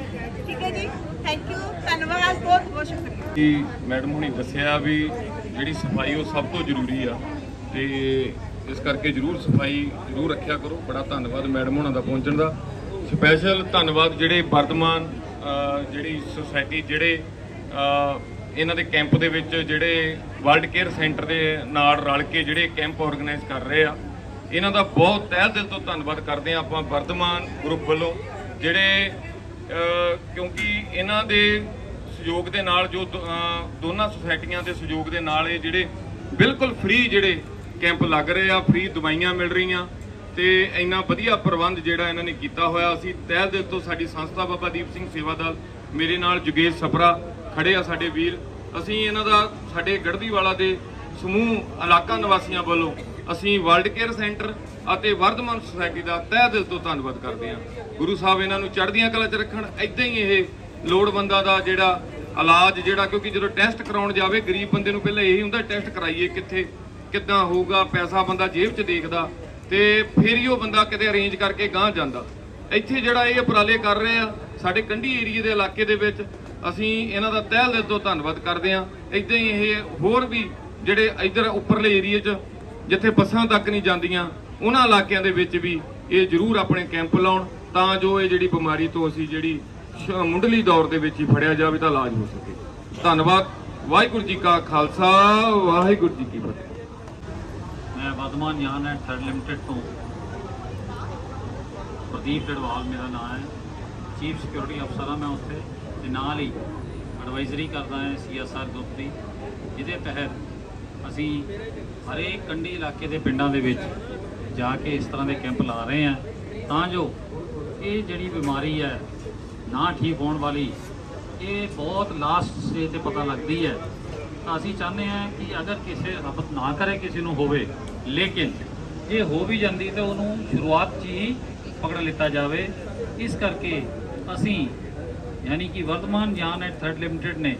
ਠੀਕ ਹੈ ਜੀ ਥੈਂਕ ਯੂ ਧੰਨਵਾਦ ਬਹੁਤ ਬਹੁਤ ਸ਼ੁਕਰੀਆ। ਕਿ ਮੈਡਮ ਹੁਣੀ ਦੱਸਿਆ ਵੀ ਜਿਹੜੀ ਸਫ਼ਾਈ ਉਹ ਸਭ ਤੋਂ ਜ਼ਰੂਰੀ ਆ। ਤੇ ਇਸ ਕਰਕੇ ਜ਼ਰੂਰ ਸਫ਼ਾਈ ਜ਼ਰੂਰ ਰੱਖਿਆ ਕਰੋ। ਬੜਾ ਧੰਨਵਾਦ ਮੈਡਮ ਹੁਣਾਂ ਦਾ ਪਹੁੰਚਣ ਦਾ। ਸਪੈਸ਼ਲ ਧੰਨਵਾਦ ਜਿਹੜੇ ਵਰਤਮਾਨ ਜਿਹੜੀ ਸੁਸਾਇਟੀ ਜਿਹੜੇ ਇਹਨਾਂ ਦੇ ਕੈਂਪ ਦੇ ਵਿੱਚ ਜਿਹੜੇ ਵਰਲਡ ਕੇਅਰ ਸੈਂਟਰ ਦੇ ਨਾਲ ਰਲ ਕੇ ਜਿਹੜੇ ਕੈਂਪ ਆਰਗੇਨਾਈਜ਼ ਕਰ ਰਹੇ ਆ। ਇਹਨਾਂ ਦਾ ਬਹੁਤ ਤਹਿ ਦਿਲ ਤੋਂ ਧੰਨਵਾਦ ਕਰਦੇ ਆ ਆਪਾਂ ਵਰਤਮਾਨ ਗਰੁੱਪ ਵੱਲੋਂ। ਜਿਹੜੇ ਕਿਉਂਕਿ ਇਹਨਾਂ ਦੇ ਸਹਿਯੋਗ ਦੇ ਨਾਲ ਜੋ ਦ- ਦੋਨਾਂ ਸੁਸਾਇਟੀਆਂ ਦੇ ਸਹਿਯੋਗ ਦੇ ਨਾਲ ਇਹ ਜਿਹੜੇ ਬਿਲਕੁਲ ਫ੍ਰੀ ਜਿਹੜੇ ਕੈਂਪ ਲੱਗ ਰਹੇ ਆ ਫ੍ਰੀ ਦਵਾਈਆਂ ਮਿਲ ਰਹੀਆਂ ਤੇ ਇੰਨਾ ਵਧੀਆ ਪ੍ਰਬੰਧ ਜਿਹੜਾ ਇਹਨਾਂ ਨੇ ਕੀਤਾ ਹੋਇਆ, ਅਸੀਂ ਤਹਿ ਦਿਲ ਤੋਂ ਸਾਡੀ ਸੰਸਥਾ ਬਾਬਾ ਦੀਪ ਸਿੰਘ ਸੇਵਾ ਦਲ, ਮੇਰੇ ਨਾਲ ਜੁਗੇਸ਼ ਸਪਰਾ ਖੜੇ ਆ ਸਾਡੇ ਵੀਰ, ਅਸੀਂ ਇਹਨਾਂ ਦਾ ਸਾਡੇ ਗੜਦੀਵਾਲਾ ਦੇ ਸਮੂਹ, ਇਲਾਕਾ ਨਿਵਾਸੀਆਂ ਵੱਲੋਂ ਅਸੀਂ ਵਰਲਡ ਕੇਅਰ ਸੈਂਟਰ ਅਤੇ ਵਰਧਮਾਨ ਸੁਸਾਇਟੀ ਦਾ ਤਹਿ ਦਿਲ ਤੋਂ ਧੰਨਵਾਦ ਕਰਦੇ ਹਾਂ। ਗੁਰੂ ਸਾਹਿਬ ਇਹਨਾਂ ਨੂੰ ਚੜ੍ਹਦੀਆਂ ਕਲਾ 'ਚ ਰੱਖਣ ਇਦਾਂ ਹੀ ਇਹ ਲੋੜਵੰਦਾਂ ਦਾ ਜਿਹੜਾ ਇਲਾਜ, ਜਿਹੜਾ ਕਿਉਂਕਿ ਜਦੋਂ ਟੈਸਟ ਕਰਾਉਣ ਜਾਵੇ, ਗਰੀਬ ਬੰਦੇ ਨੂੰ ਪਹਿਲਾਂ ਇਹੀ ਹੁੰਦਾ, ਟੈਸਟ ਕਰਾਈਏ ਕਿੱਥੇ, ਕਿੱਦਾਂ ਹੋਊਗਾ, ਪੈਸਾ ਬੰਦਾ ਜੇਬ 'ਚ ਦੇਖਦਾ ਤੇ ਫਿਰ ਹੀ ਉਹ ਬੰਦਾ ਕਿਤੇ ਅਰੇਂਜ ਕਰਕੇ ਗਾਂਹ ਜਾਂਦਾ। ਇੱਥੇ ਜਿਹੜਾ ਇਹ ਉਪਰਾਲੇ ਕਰ ਰਹੇ ਆ, ਸਾਡੇ ਕੰਢੀ ਏਰੀਏ ਦੇ ਇਲਾਕੇ ਦੇ ਵਿੱਚ, ਅਸੀਂ ਇਹਨਾਂ ਦਾ ਤਹਿ ਦਿਲ ਤੋਂ ਧੰਨਵਾਦ ਕਰਦੇ ਹਾਂ। ਇਦਾਂ ਹੀ ਇਹ ਹੋਰ ਵੀ ਜਿਹੜੇ ਇੱਧਰ ਉੱਪਰਲੇ ਏਰੀਏ 'ਚ, ਜਿੱਥੇ ਬੱਸਾਂ ਤੱਕ ਨਹੀਂ ਜਾਂਦੀਆਂ, ਉਹਨਾਂ ਇਲਾਕਿਆਂ ਦੇ ਵਿੱਚ ਵੀ ਇਹ ਜ਼ਰੂਰ ਆਪਣੇ ਕੈਂਪ ਲਾਉਣ, ਤਾਂ ਜੋ ਇਹ ਜਿਹੜੀ ਬਿਮਾਰੀ ਤੋਂ ਅਸੀਂ ਜਿਹੜੀ ਮੁੱਢਲੀ ਦੌਰ ਦੇ ਵਿੱਚ ਹੀ ਫੜਿਆ ਜਾਵੇ ਤਾਂ ਇਲਾਜ ਹੋ ਸਕੇ। ਧੰਨਵਾਦ। ਵਾਹਿਗੁਰੂ ਜੀ ਕਾ ਖਾਲਸਾ, ਵਾਹਿਗੁਰੂ ਜੀ ਕੀ ਫਤਿਹ। ਮੈਂ Vardhman yarn and thread limited ਤੋਂ ਪ੍ਰਦੀਪ ਡੜਵਾਲ ਮੇਰਾ ਨਾਮ ਹੈ। ਚੀਫ ਸਿਕਿਉਰਿਟੀ ਅਫਸਰ ਹਾਂ ਮੈਂ ਉੱਥੇ ਤੇ ਨਾਲ ਹੀ ਐਡਵਾਈਜ਼ਰੀ ਕਰਦਾ ਹਾਂ ਸੀਐਸਆਰ ਗਰੁੱਪ ਦੀ, ਜਿਹਦੇ ਤਹਿਤ ਅਸੀਂ ਹਰੇਕ ਕੰਢੀ ਇਲਾਕੇ ਦੇ ਪਿੰਡਾਂ ਦੇ ਵਿੱਚ ਜਾ ਕੇ ਇਸ ਤਰ੍ਹਾਂ ਦੇ ਕੈਂਪ ਲਾ ਰਹੇ ਹਾਂ। ਤਾਂ ਜੋ ਇਹ ਜਿਹੜੀ ਬਿਮਾਰੀ ਹੈ ਨਾ ਠੀਕ ਹੋਣ ਵਾਲੀ, ਇਹ ਬਹੁਤ ਲਾਸਟ ਸਟੇਜ ਤੇ ਪਤਾ ਲੱਗਦੀ ਹੈ। ਤਾਂ ਅਸੀਂ ਚਾਹੁੰਦੇ ਹਾਂ ਕਿ ਅਗਰ ਕਿਸੇ ਰੱਬ ਨਾ ਕਰੇ, ਕਿਸੇ ਨੂੰ ਹੋਵੇ, ਲੇਕਿਨ ਜੇ ਹੋ ਵੀ ਜਾਂਦੀ ਤਾਂ ਉਹਨੂੰ ਸ਼ੁਰੂਆਤ 'ਚ ਹੀ ਪਕੜ ਲਿੱਤਾ ਜਾਵੇ। ਇਸ ਕਰਕੇ ਅਸੀਂ, ਯਾਨੀ ਕਿ ਵਰਤਮਾਨ ਗਿਆਨ ਐਟ ਥਰਡ ਲਿਮਟਿਡ ਨੇ,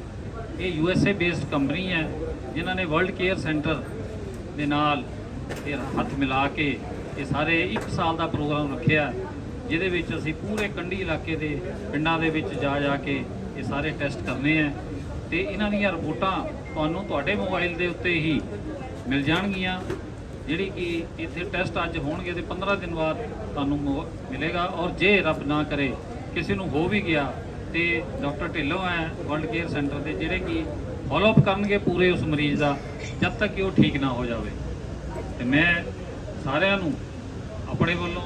ਇਹ U S A based company ਹੈ, ਜਿਨ੍ਹਾਂ ਨੇ ਵਰਲਡ ਕੇਅਰ ਸੈਂਟਰ ਦੇ ਨਾਲ ਇਹ ਹੱਥ ਮਿਲਾ ਕੇ ਇਹ ਸਾਰੇ 1 ਸਾਲ ਦਾ ਪ੍ਰੋਗਰਾਮ ਰੱਖਿਆ ਜਿਹਦੇ ਵਿੱਚ ਅਸੀਂ ਪੂਰੇ ਕੰਢੀ ਇਲਾਕੇ ਦੇ ਪਿੰਡਾਂ ਦੇ ਵਿੱਚ ਜਾ ਜਾ ਕੇ ਇਹ ਸਾਰੇ ਟੈਸਟ ਕਰਨੇ ਆ। ਤੇ ਇਹਨਾਂ ਦੀਆਂ ਰਿਪੋਰਟਾਂ ਤੁਹਾਨੂੰ ਤੁਹਾਡੇ ਮੋਬਾਈਲ ਦੇ ਉੱਤੇ ਹੀ ਮਿਲ ਜਾਣਗੀਆਂ। ਜਿਹੜੀ ਕਿ ਇੱਥੇ ਟੈਸਟ ਅੱਜ ਹੋਣਗੇ ਤੇ 15 ਦਿਨ ਬਾਅਦ ਤੁਹਾਨੂੰ ਮੋ- ਮਿਲੇਗਾ। ਔਰ ਜੇ ਰੱਬ ਨਾ ਕਰੇ, ਕਿਸੇ ਨੂੰ ਹੋ ਵੀ ਗਿਆ, ਤੇ ਡਾਕਟਰ ਢਿੱਲੋਂ ਹੈ ਵਰਲਡ ਕੇਅਰ ਸੈਂਟਰ ਦੇ, ਜਿਹੜੇ ਕਿ ਫਾਲੋ ਅਪ ਕਰਨਗੇ ਪੂਰੇ ਉਸ ਮਰੀਜ਼ ਦਾ, ਜਦ ਤੱਕ ਕਿ ਉਹ ਠੀਕ ਨਾ ਹੋ ਜਾਵੇ। ਤੇ ਮੈਂ ਸਾਰਿਆਂ ਨੂੰ ਆਪਣੇ ਵੱਲੋਂ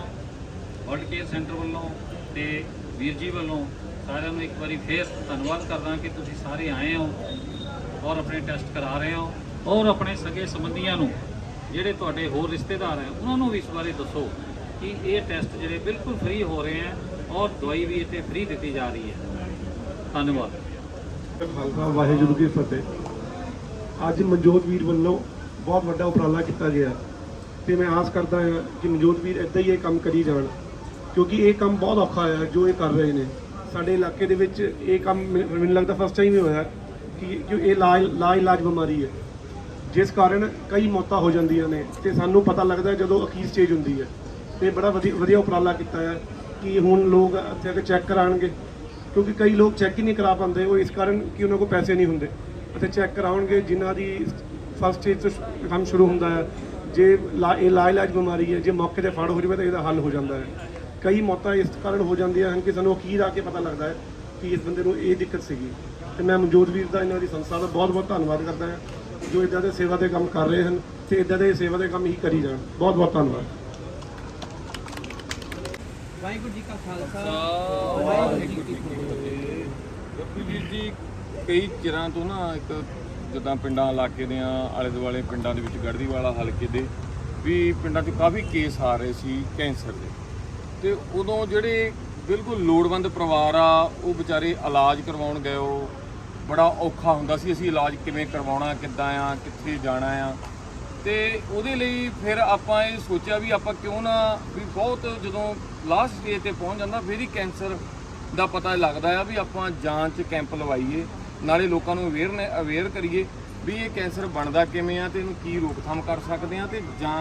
ਵਰਲਡ ਕੇਅਰ ਸੈਂਟਰ ਵੱਲੋਂ ਤੇ ਵੀਰ ਜੀ ਵੱਲੋਂ ਸਾਰਿਆਂ ਨੂੰ ਇੱਕ ਵਾਰੀ ਫੇਰ ਧੰਨਵਾਦ ਕਰਦਾ ਕਿ ਤੁਸੀਂ ਸਾਰੇ ਆਏ ਹੋ ਔਰ ਆਪਣੇ ਟੈਸਟ ਕਰਾ ਰਹੇ ਹੋ ਔਰ ਆਪਣੇ ਸਗੇ ਸੰਬੰਧੀਆਂ ਨੂੰ, ਜਿਹੜੇ ਤੁਹਾਡੇ ਹੋਰ ਰਿਸ਼ਤੇਦਾਰ ਹੈ, ਉਹਨਾਂ ਨੂੰ ਵੀ ਇਸ ਬਾਰੇ ਦੱਸੋ ਕਿ ਇਹ ਟੈਸਟ ਜਿਹੜੇ ਬਿਲਕੁਲ ਫ੍ਰੀ ਹੋ ਰਹੇ ਹੈ ਔਰ ਦਵਾਈ ਵੀ ਇੱਥੇ ਫ੍ਰੀ ਦਿੱਤੀ ਜਾ ਰਹੀ ਹੈ। ਧੰਨਵਾਦ। ਖਾਲਸਾ ਵਾਹਿਗੁਰੂ ਕੀ ਫਤਿਹ। ਅੱਜ ਮਨਜੋਤ ਵੀਰ ਵੱਲੋਂ ਬਹੁਤ ਵੱਡਾ ਉਪਰਾਲਾ ਕੀਤਾ ਗਿਆ ਤੇ ਮੈਂ ਆਸ ਕਰਦਾ ਹਾਂ ਕਿ ਮਨਜੋਤ ਵੀਰ ਇਦਾਂ ਹੀ ਇਹ ਕੰਮ ਕਰੀ ਜਾਣ। ਕਿਉਂਕਿ ਇਹ ਕੰਮ ਬਹੁਤ ਔਖਾ ਹੈ ਜੋ ਇਹ ਕਰ ਰਹੇ ਨੇ। ਸਾਡੇ ਇਲਾਕੇ ਦੇ ਵਿੱਚ ਇਹ ਕੰਮ ਮੈਨੂੰ ਮੈਨੂੰ ਲੱਗਦਾ ਫਸਟ ਟਾਈਮ ਹੀ ਹੋਇਆ ਕਿ ਕਿ ਇਹ ਲਾ ਲਾ ਇਲਾਜ ਬਿਮਾਰੀ ਹੈ। ਜਿਸ ਕਾਰਨ ਕਈ ਮੌਤਾਂ ਹੋ ਜਾਂਦੀਆਂ ਨੇ ਤੇ ਸਾਨੂੰ ਪਤਾ ਲੱਗਦਾ ਹੈ ਜਦੋਂ ਅਖੀਰ ਸਟੇਜ ਹੁੰਦੀ ਹੈ। ਤੇ ਬੜਾ ਵਧੀਆ ਵਧੀਆ ਉਪਰਾਲਾ ਕੀਤਾ ਹੈ ਕਿ ਹੁਣ ਲੋਕ ਇੱਥੇ ਆ ਕੇ ਚੈੱਕ ਕਰਾਉਣਗੇ। ਕਿਉਂਕਿ ਕਈ ਲੋਕ ਚੈੱਕ ਹੀ ਨਹੀਂ ਕਰਾ ਪਾਉਂਦੇ, ਉਹ ਇਸ ਕਾਰਨ ਕਿ ਉਹਨਾਂ ਕੋਲ ਪੈਸੇ ਨਹੀਂ ਹੁੰਦੇ। ਅਤੇ ਚੈੱਕ ਕਰਾਉਣਗੇ ਜਿਨ੍ਹਾਂ ਦੀ ਫਸਟ ਸਟੇਜ ਤੋਂ ਕੰਮ ਸ਼ੁਰੂ ਹੁੰਦਾ ਹੈ। ਜੇ ਲਾ, ਇਹ ਲਾ ਇਲਾਜ ਬਿਮਾਰੀ ਹੈ, ਜੇ ਮੌਕੇ ਤੇ ਫੜ ਹੋ ਜਾਵੇ ਤਾਂ ਇਹਦਾ ਹੱਲ ਹੋ ਜਾਂਦਾ ਹੈ। ਕਈ ਮੌਤਾਂ ਇਸ ਕਾਰਨ ਹੋ ਜਾਂਦੀਆਂ ਹਨ ਕਿ ਸਾਨੂੰ ਅਖੀਰ ਆ ਕੇ ਪਤਾ ਲੱਗਦਾ ਹੈ ਕਿ ਇਸ ਬੰਦੇ ਨੂੰ ਇਹ ਦਿੱਕਤ ਸੀਗੀ। ਤੇ ਮੈਂ ਮਨਜੋਤ ਵੀਰ ਦਾ ਇਹਨਾਂ ਦੀ ਸੰਸਥਾ ਦਾ ਬਹੁਤ ਬਹੁਤ ਧੰਨਵਾਦ ਕਰਦਾ ਹਾਂ ਜੋ ਇਦਾਂ ਦੇ ਸੇਵਾ ਦੇ ਕੰਮ ਕਰ ਰਹੇ ਹਨ ਤੇ ਇਦਾਂ ਦੇ ਸੇਵਾ ਦੇ ਕੰਮ ਹੀ ਕਰੀ ਜਾਣ। ਬਹੁਤ ਬਹੁਤ ਧੰਨਵਾਦ। ਵਾਹਿਗੁਰੂ ਜੀ ਕਾ ਖਾਲਸਾ। ਵੀਰ ਜੀ ਕਈ ਚਿਰਾਂ ਤੋਂ ਨਾ ਇੱਕ ਜਿੱਦਾਂ ਪਿੰਡਾਂ ਇਲਾਕੇ ਦੇ ਆਲੇ ਦੁਆਲੇ ਪਿੰਡਾਂ ਦੇ ਵਿੱਚ ਗੜਦੀ ਵਾਲਾ ਹਲਕੇ ਦੇ ਵੀ ਪਿੰਡਾਂ 'ਚ ਕਾਫੀ ਕੇਸ ਆ ਰਹੇ ਸੀ ਕੈਂਸਰ ਦੇ। ਤੇ ਉਦੋਂ ਜਿਹੜੇ ਬਿਲਕੁਲ ਲੋੜਵੰਦ ਪਰਿਵਾਰ ਆ, ਉਹ ਵਿਚਾਰੇ ਇਲਾਜ ਕਰਵਾਉਣ ਗਏ, ਉਹ ਬੜਾ ਔਖਾ ਹੁੰਦਾ ਸੀ, ਅਸੀਂ ਇਲਾਜ ਕਿਵੇਂ ਕਰਵਾਉਣਾ, ਕਿੱਦਾਂ ਆ, ਕਿੱਥੇ ਜਾਣਾ ਆ। ਤੇ ਉਹਦੇ ਲਈ ਫਿਰ ਆਪਾਂ ਇਹ ਸੋਚਿਆ ਵੀ ਆਪਾਂ ਕਿਉਂ ਨਾ ਵੀ ਬਹੁਤ ਜਦੋਂ ਲਾਸਟ ਸਟੇਜ ਤੇ ਪਹੁੰਚ ਜਾਂਦਾ, ਫਿਰ ਹੀ ਕੈਂਸਰ ਦਾ ਪਤਾ ਲੱਗਦਾ ਆ ਵੀ ਆਪਾਂ ਜਾਂਚ ਕੈਂਪ ਲਵਾਈਏ, ਨਾਲੇ ਲੋਕਾਂ ਨੂੰ ਅਵੇਅਰ ਅਵੇਅਰ ਕਰੀਏ ਵੀ ਇਹ ਕੈਂਸਰ ਬਣਦਾ ਕਿਵੇਂ ਆ ਤੇ ਇਹਨੂੰ ਕੀ ਰੋਕਥਾਮ ਕਰ ਸਕਦੇ ਆ ਤੇ ਜਾਂ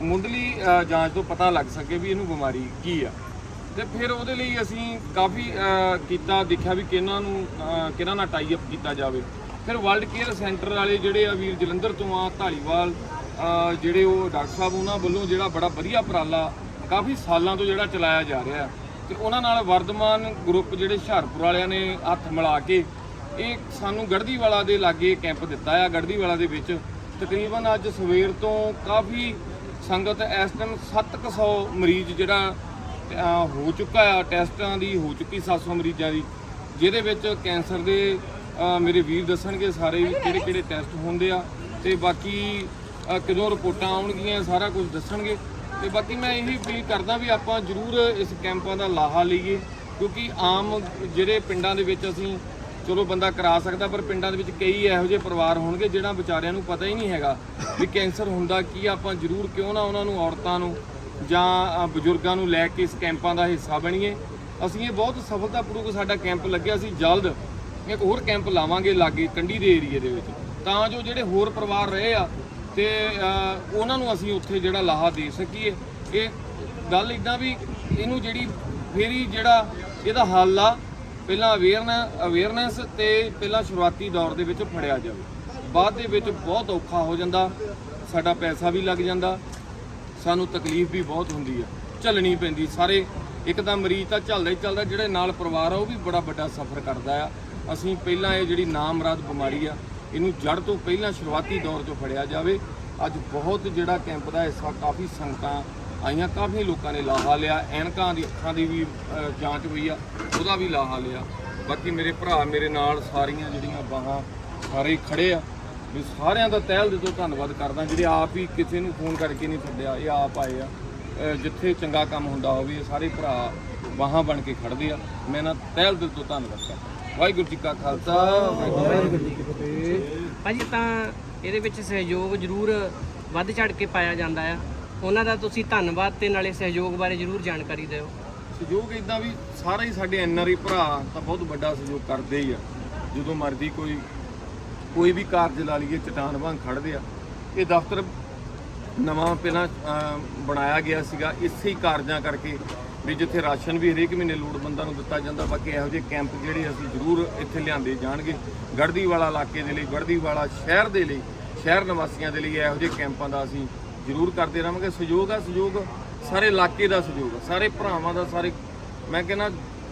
ਮੁੱਢਲੀ ਜਾਂਚ ਤੋਂ ਪਤਾ ਲੱਗ ਸਕੇ ਵੀ ਇਹਨੂੰ ਬਿਮਾਰੀ ਕੀ ਆ। ਤੇ ਫਿਰ ਉਹਦੇ ਲਈ ਅਸੀਂ ਕਾਫੀ ਕੀਤਾ, ਦੇਖਿਆ ਵੀ ਕਿਹਨਾਂ ਨੂੰ ਕਿਹਨਾਂ ਨਾਲ ਟਾਈ ਅਪ ਕੀਤਾ ਜਾਵੇ। ਫਿਰ ਵਰਲਡ ਕੇਅਰ ਸੈਂਟਰ ਵਾਲੇ ਜਿਹੜੇ ਆ ਵੀਰ ਜਲੰਧਰ ਤੋਂ ਆ ਢਾਲੀਵਾਲ ਜਿਹੜੇ ਉਹ ਡਾਕਟਰ ਸਾਹਿਬ, ਉਹਨਾਂ ਵੱਲੋਂ ਜਿਹੜਾ ਬੜਾ ਵਧੀਆ ਉਪਰਾਲਾ ਕਾਫੀ ਸਾਲਾਂ ਤੋਂ ਜਿਹੜਾ ਚਲਾਇਆ ਜਾ ਰਿਹਾ। ਤੇ ਉਹਨਾਂ ਨਾਲ ਵਰਧਮਾਨ ਗਰੁੱਪ ਜਿਹੜੇ ਹੁਸ਼ਿਆਰਪੁਰ ਵਾਲਿਆਂ ਨੇ ਹੱਥ ਮਿਲਾ ਕੇ ਇਹ ਸਾਨੂੰ ਗੜਦੀਵਾਲਾ ਦੇ ਲਾਗੇ ਕੈਂਪ ਦਿੱਤਾ ਆ ਗੜਦੀਵਾਲਾ ਦੇ ਵਿੱਚ। ਤਕਰੀਬਨ ਅੱਜ ਸਵੇਰ ਤੋਂ ਕਾਫੀ ਸੰਗਤ ਇਸ ਟਾਈਮ 700 ਮਰੀਜ਼ ਜਿਹੜਾ ਹੋ ਚੁੱਕਾ ਆ ਟੈਸਟਾਂ ਦੀ ਹੋ ਚੁੱਕੀ 700 ਮਰੀਜ਼ਾਂ ਦੀ ਜਿਹਦੇ ਵਿੱਚ ਕੈਂਸਰ ਦੇ ਮੇਰੇ ਵੀਰ ਦੱਸਣਗੇ ਸਾਰੇ ਕਿਹੜੇ ਕਿਹੜੇ ਟੈਸਟ ਹੁੰਦੇ ਆ ਤੇ ਬਾਕੀ ਅ, ਕਦੋਂ ਰਿਪੋਰਟਾਂ ਆਉਣਗੀਆਂ ਸਾਰਾ ਕੁਝ ਦੱਸਣਗੇ ਤੇ ਬਾਕੀ ਮੈਂ ਇਹੀ ਅਪੀਲ ਕਰਦਾ ਵੀ ਆਪਾਂ ਜ਼ਰੂਰ ਇਸ ਕੈਂਪਾਂ ਦਾ ਲਾਹਾ ਲਈਏ ਕਿਉਂਕਿ ਆਮ ਜਿਹੜੇ ਪਿੰਡਾਂ ਦੇ ਵਿੱਚ ਅਸੀਂ ਚਲੋ ਬੰਦਾ ਕਰਾ ਸਕਦਾ ਪਰ ਪਿੰਡਾਂ ਦੇ ਵਿੱਚ ਕਈ ਇਹੋ ਜਿਹੇ ਪਰਿਵਾਰ ਹੋਣਗੇ ਜਿਹੜਾ ਵਿਚਾਰਿਆਂ ਨੂੰ ਪਤਾ ਹੀ ਨਹੀਂ ਹੈਗਾ ਵੀ ਕੈਂਸਰ ਹੁੰਦਾ ਕੀ ਆ, ਆਪਾਂ ਜ਼ਰੂਰ ਕਿਉਂ ਨਾ ਉਹਨਾਂ ਨੂੰ ਔਰਤਾਂ ਨੂੰ ਜਾਂ ਬਜ਼ੁਰਗਾਂ ਨੂੰ ਲੈ ਕੇ ਇਸ ਕੈਂਪਾਂ ਦਾ ਹਿੱਸਾ ਬਣੀਏ। ਅਸੀਂ ਇਹ ਬਹੁਤ ਸਫਲਤਾਪੂਰਵਕ ਸਾਡਾ ਕੈਂਪ ਲੱਗਿਆ ਸੀ ਜਲਦ ਇੱਕ ਹੋਰ ਕੈਂਪ ਲਾਵਾਂਗੇ ਲਾਗੇ ਕੰਢੀ ਦੇ ਏਰੀਏ ਦੇ ਵਿੱਚ। ਤਾਂ ਜੋ ਜਿਹੜੇ ਹੋਰ ਪਰਿਵਾਰ ਰਹੇ ਆ ਤੇ ਉਹਨਾਂ ਨੂੰ ਅਸੀਂ ਉੱਥੇ ਜਿਹੜਾ ਲਾਹਾ ਦੇ ਸਕੀਏ। ਇਹ ਗੱਲ ਇਦਾਂ ਵੀ ਇਹਨੂੰ ਜਿਹੜੀ ਫੇਰੀ ਜਿਹੜਾ ਇਹਦਾ ਹੱਲ ਆ ਪਹਿਲਾਂ ਅਵੇਅਰਨੈਸ ਅਵੇਅਰਨੈਸ ਤੇ ਪਹਿਲਾਂ ਸ਼ੁਰੂਆਤੀ ਦੌਰ ਦੇ ਵਿੱਚ ਫੜਿਆ ਜਾਵੇ। ਬਾਅਦ ਦੇ ਵਿੱਚ ਬਹੁਤ ਔਖਾ ਹੋ ਜਾਂਦਾ, ਸਾਡਾ ਪੈਸਾ ਵੀ ਲੱਗ ਜਾਂਦਾ, ਸਾਨੂੰ ਤਕਲੀਫ ਵੀ ਬਹੁਤ ਹੁੰਦੀ ਆ। ਝੱਲਣੀ ਪੈਂਦੀ ਸਾਰੇ, ਇੱਕ ਤਾਂ ਮਰੀਜ਼ ਤਾਂ ਝੱਲਦਾ ਹੀ ਝੱਲਦਾ, ਜਿਹੜੇ ਨਾਲ ਪਰਿਵਾਰ ਆ, ਉਹ ਵੀ ਬੜਾ ਵੱਡਾ ਸਫ਼ਰ ਕਰਦਾ ਆ। ਅਸੀਂ ਪਹਿਲਾਂ ਇਹ ਜਿਹੜੀ ਨਾਮਰਾਦ ਬਿਮਾਰੀ ਆ, ਇਹਨੂੰ ਜੜ ਤੋਂ ਪਹਿਲਾਂ ਸ਼ੁਰੂਆਤੀ ਦੌਰ 'ਚੋਂ ਫੜਿਆ ਜਾਵੇ, ਅੱਜ ਬਹੁਤ ਜਿਹੜਾ ਕੈਂਪ ਦਾ ਹਿੱਸਾ ਕਾਫੀ ਸੰਗਤਾਂ ਆਈਆਂ ਕਾਫੀ ਲੋਕਾਂ ਨੇ ਲਾਹਾ ਲਿਆ, ਐਨਕਾਂ ਦੀ ਅੱਖਾਂ ਦੀ ਵੀ ਜਾਂਚ ਹੋਈ ਆ, ਉਹਦਾ ਵੀ ਲਾਹਾ ਲਿਆ। ਬਾਕੀ ਮੇਰੇ ਭਰਾ ਮੇਰੇ ਨਾਲ ਸਾਰੀਆਂ ਜਿਹੜੀਆਂ ਬਾਹਾਂ ਸਾਰੇ ਹੀ ਖੜੇ ਆ। ਵੀ ਸਾਰਿਆਂ ਦਾ ਤਹਿਲ ਦਿਲ ਤੋਂ ਧੰਨਵਾਦ ਕਰਦਾ। ਜਿਹੜੇ ਆਪ ਹੀ ਕਿਸੇ ਨੂੰ ਫੋਨ ਕਰਕੇ ਨਹੀਂ ਸੱਦਿਆ ਇਹ ਆਪ ਆਏ ਆ। ਜਿੱਥੇ ਚੰਗਾ ਕੰਮ ਹੁੰਦਾ ਹੋਵੇ, ਇਹ ਸਾਰੇ ਭਰਾ ਬਾਹਾਂ ਬਣ ਕੇ ਖੜਦੇ ਆ। ਮੈਂ ਇਹਨਾਂ ਤਹਿਲ ਦਿਲ ਤੋਂ ਧੰਨਵਾਦ ਕਰਦਾ। ਵਾਹਿਗੁਰੂ ਜੀ ਕਾ ਖਾਲਸਾ, ਵਾਹਿਗੁਰੂ ਜੀ ਕੀ ਫਤਿਹ। ਭਾਜੀ, ਤਾਂ ਇਹਦੇ ਵਿੱਚ ਸਹਿਯੋਗ ਜ਼ਰੂਰ ਵੱਧ ਚੜ ਕੇ ਪਾਇਆ ਜਾਂਦਾ ਆ। ਉਹਨਾਂ ਦਾ ਤੁਸੀਂ ਧੰਨਵਾਦ ਤੇ ਨਾਲੇ ਸਹਿਯੋਗ ਬਾਰੇ ਜ਼ਰੂਰ ਜਾਣਕਾਰੀ ਦਿਓ। ਸਹਿਯੋਗ ਇਦਾਂ ਵੀ ਸਾਰਾ ਹੀ ਸਾਡੇ ਐਨਆਰਆਈ ਭਰਾ ਤਾਂ ਬਹੁਤ ਵੱਡਾ ਸਹਿਯੋਗ ਕਰਦੇ ਹੀ ਆ। ਜਦੋਂ ਮਰਜ਼ੀ ਕੋਈ ਕੋਈ ਵੀ ਕਾਰਜ ਲਾ ਲਈਏ, ਚਟਾਨ ਵਾਂਗ ਖੜਦੇ ਆ। ਇਹ ਦਫ਼ਤਰ ਨਵਾਂ ਪਹਿਲਾਂ ਬਣਾਇਆ ਗਿਆ ਸੀਗਾ। ਇਸੇ ਹੀ ਕਾਰਜਾਂ ਕਰਕੇ ਵੀ ਜਿੱਥੇ ਰਾਸ਼ਨ ਵੀ ਹਰੇਕ ਮਹੀਨੇ ਲੋੜਵੰਦਾਂ ਨੂੰ ਦਿੱਤਾ ਜਾਂਦਾ, ਬਾਕੀ ਇਹੋ ਜਿਹੇ ਕੈਂਪ ਜਿਹੜੇ ਅਸੀਂ ਜ਼ਰੂਰ ਇੱਥੇ ਲਿਆਂਦੇ ਜਾਣਗੇ। ਗੜਦੀ ਵਾਲਾ ਇਲਾਕੇ ਦੇ ਲਈ ਗੜਦੀ ਵਾਲਾ ਸ਼ਹਿਰ ਦੇ ਲਈ, ਸ਼ਹਿਰ ਨਿਵਾਸੀਆਂ ਦੇ ਲਈ ਇਹੋ ਜਿਹੇ ਕੈਂਪਾਂ ਦਾ ਅਸੀਂ ਜ਼ਰੂਰ ਕਰਦੇ ਰਹਾਂਗੇ। ਸਹਿਯੋਗ ਆ, ਸਹਿਯੋਗ ਸਾਰੇ ਇਲਾਕੇ ਦਾ ਸਹਿਯੋਗ ਆ, ਸਾਰੇ ਭਰਾਵਾਂ ਦਾ, ਸਾਰੇ ਮੈਂ ਕਹਿੰਦਾ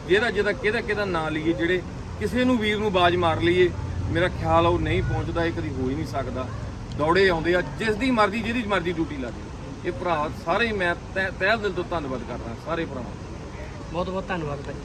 ਜਿਹਦਾ ਜਿਹਦਾ ਕਿਹਦਾ ਕਿਹਦਾ ਨਾਂ ਲਈਏ, ਜਿਹੜੇ ਕਿਸੇ ਨੂੰ ਵੀਰ ਨੂੰ ਬਾਜ ਮਾਰ ਲਈਏ, ਮੇਰਾ ਖਿਆਲ ਆ ਉਹ ਨਹੀਂ ਪਹੁੰਚਦਾ, ਇਹ ਕਦੀ ਹੋ ਹੀ ਨਹੀਂ ਸਕਦਾ। ਦੌੜੇ ਆਉਂਦੇ ਆ, ਜਿਸ ਦੀ ਮਰਜ਼ੀ, ਜਿਹਦੀ ਮਰਜ਼ੀ ਡਿਊਟੀ ਲਾ ਦੇ ਇਹ ਭਰਾ ਸਾਰੇ ਮੈਂ ਤਹਿ ਤਹਿ ਦਿਲ ਤੋਂ ਧੰਨਵਾਦ ਕਰਦਾ, ਸਾਰੇ ਭਰਾਵਾਂ ਦਾ। ਬਹੁਤ ਬਹੁਤ ਧੰਨਵਾਦ ਭਾਜੀ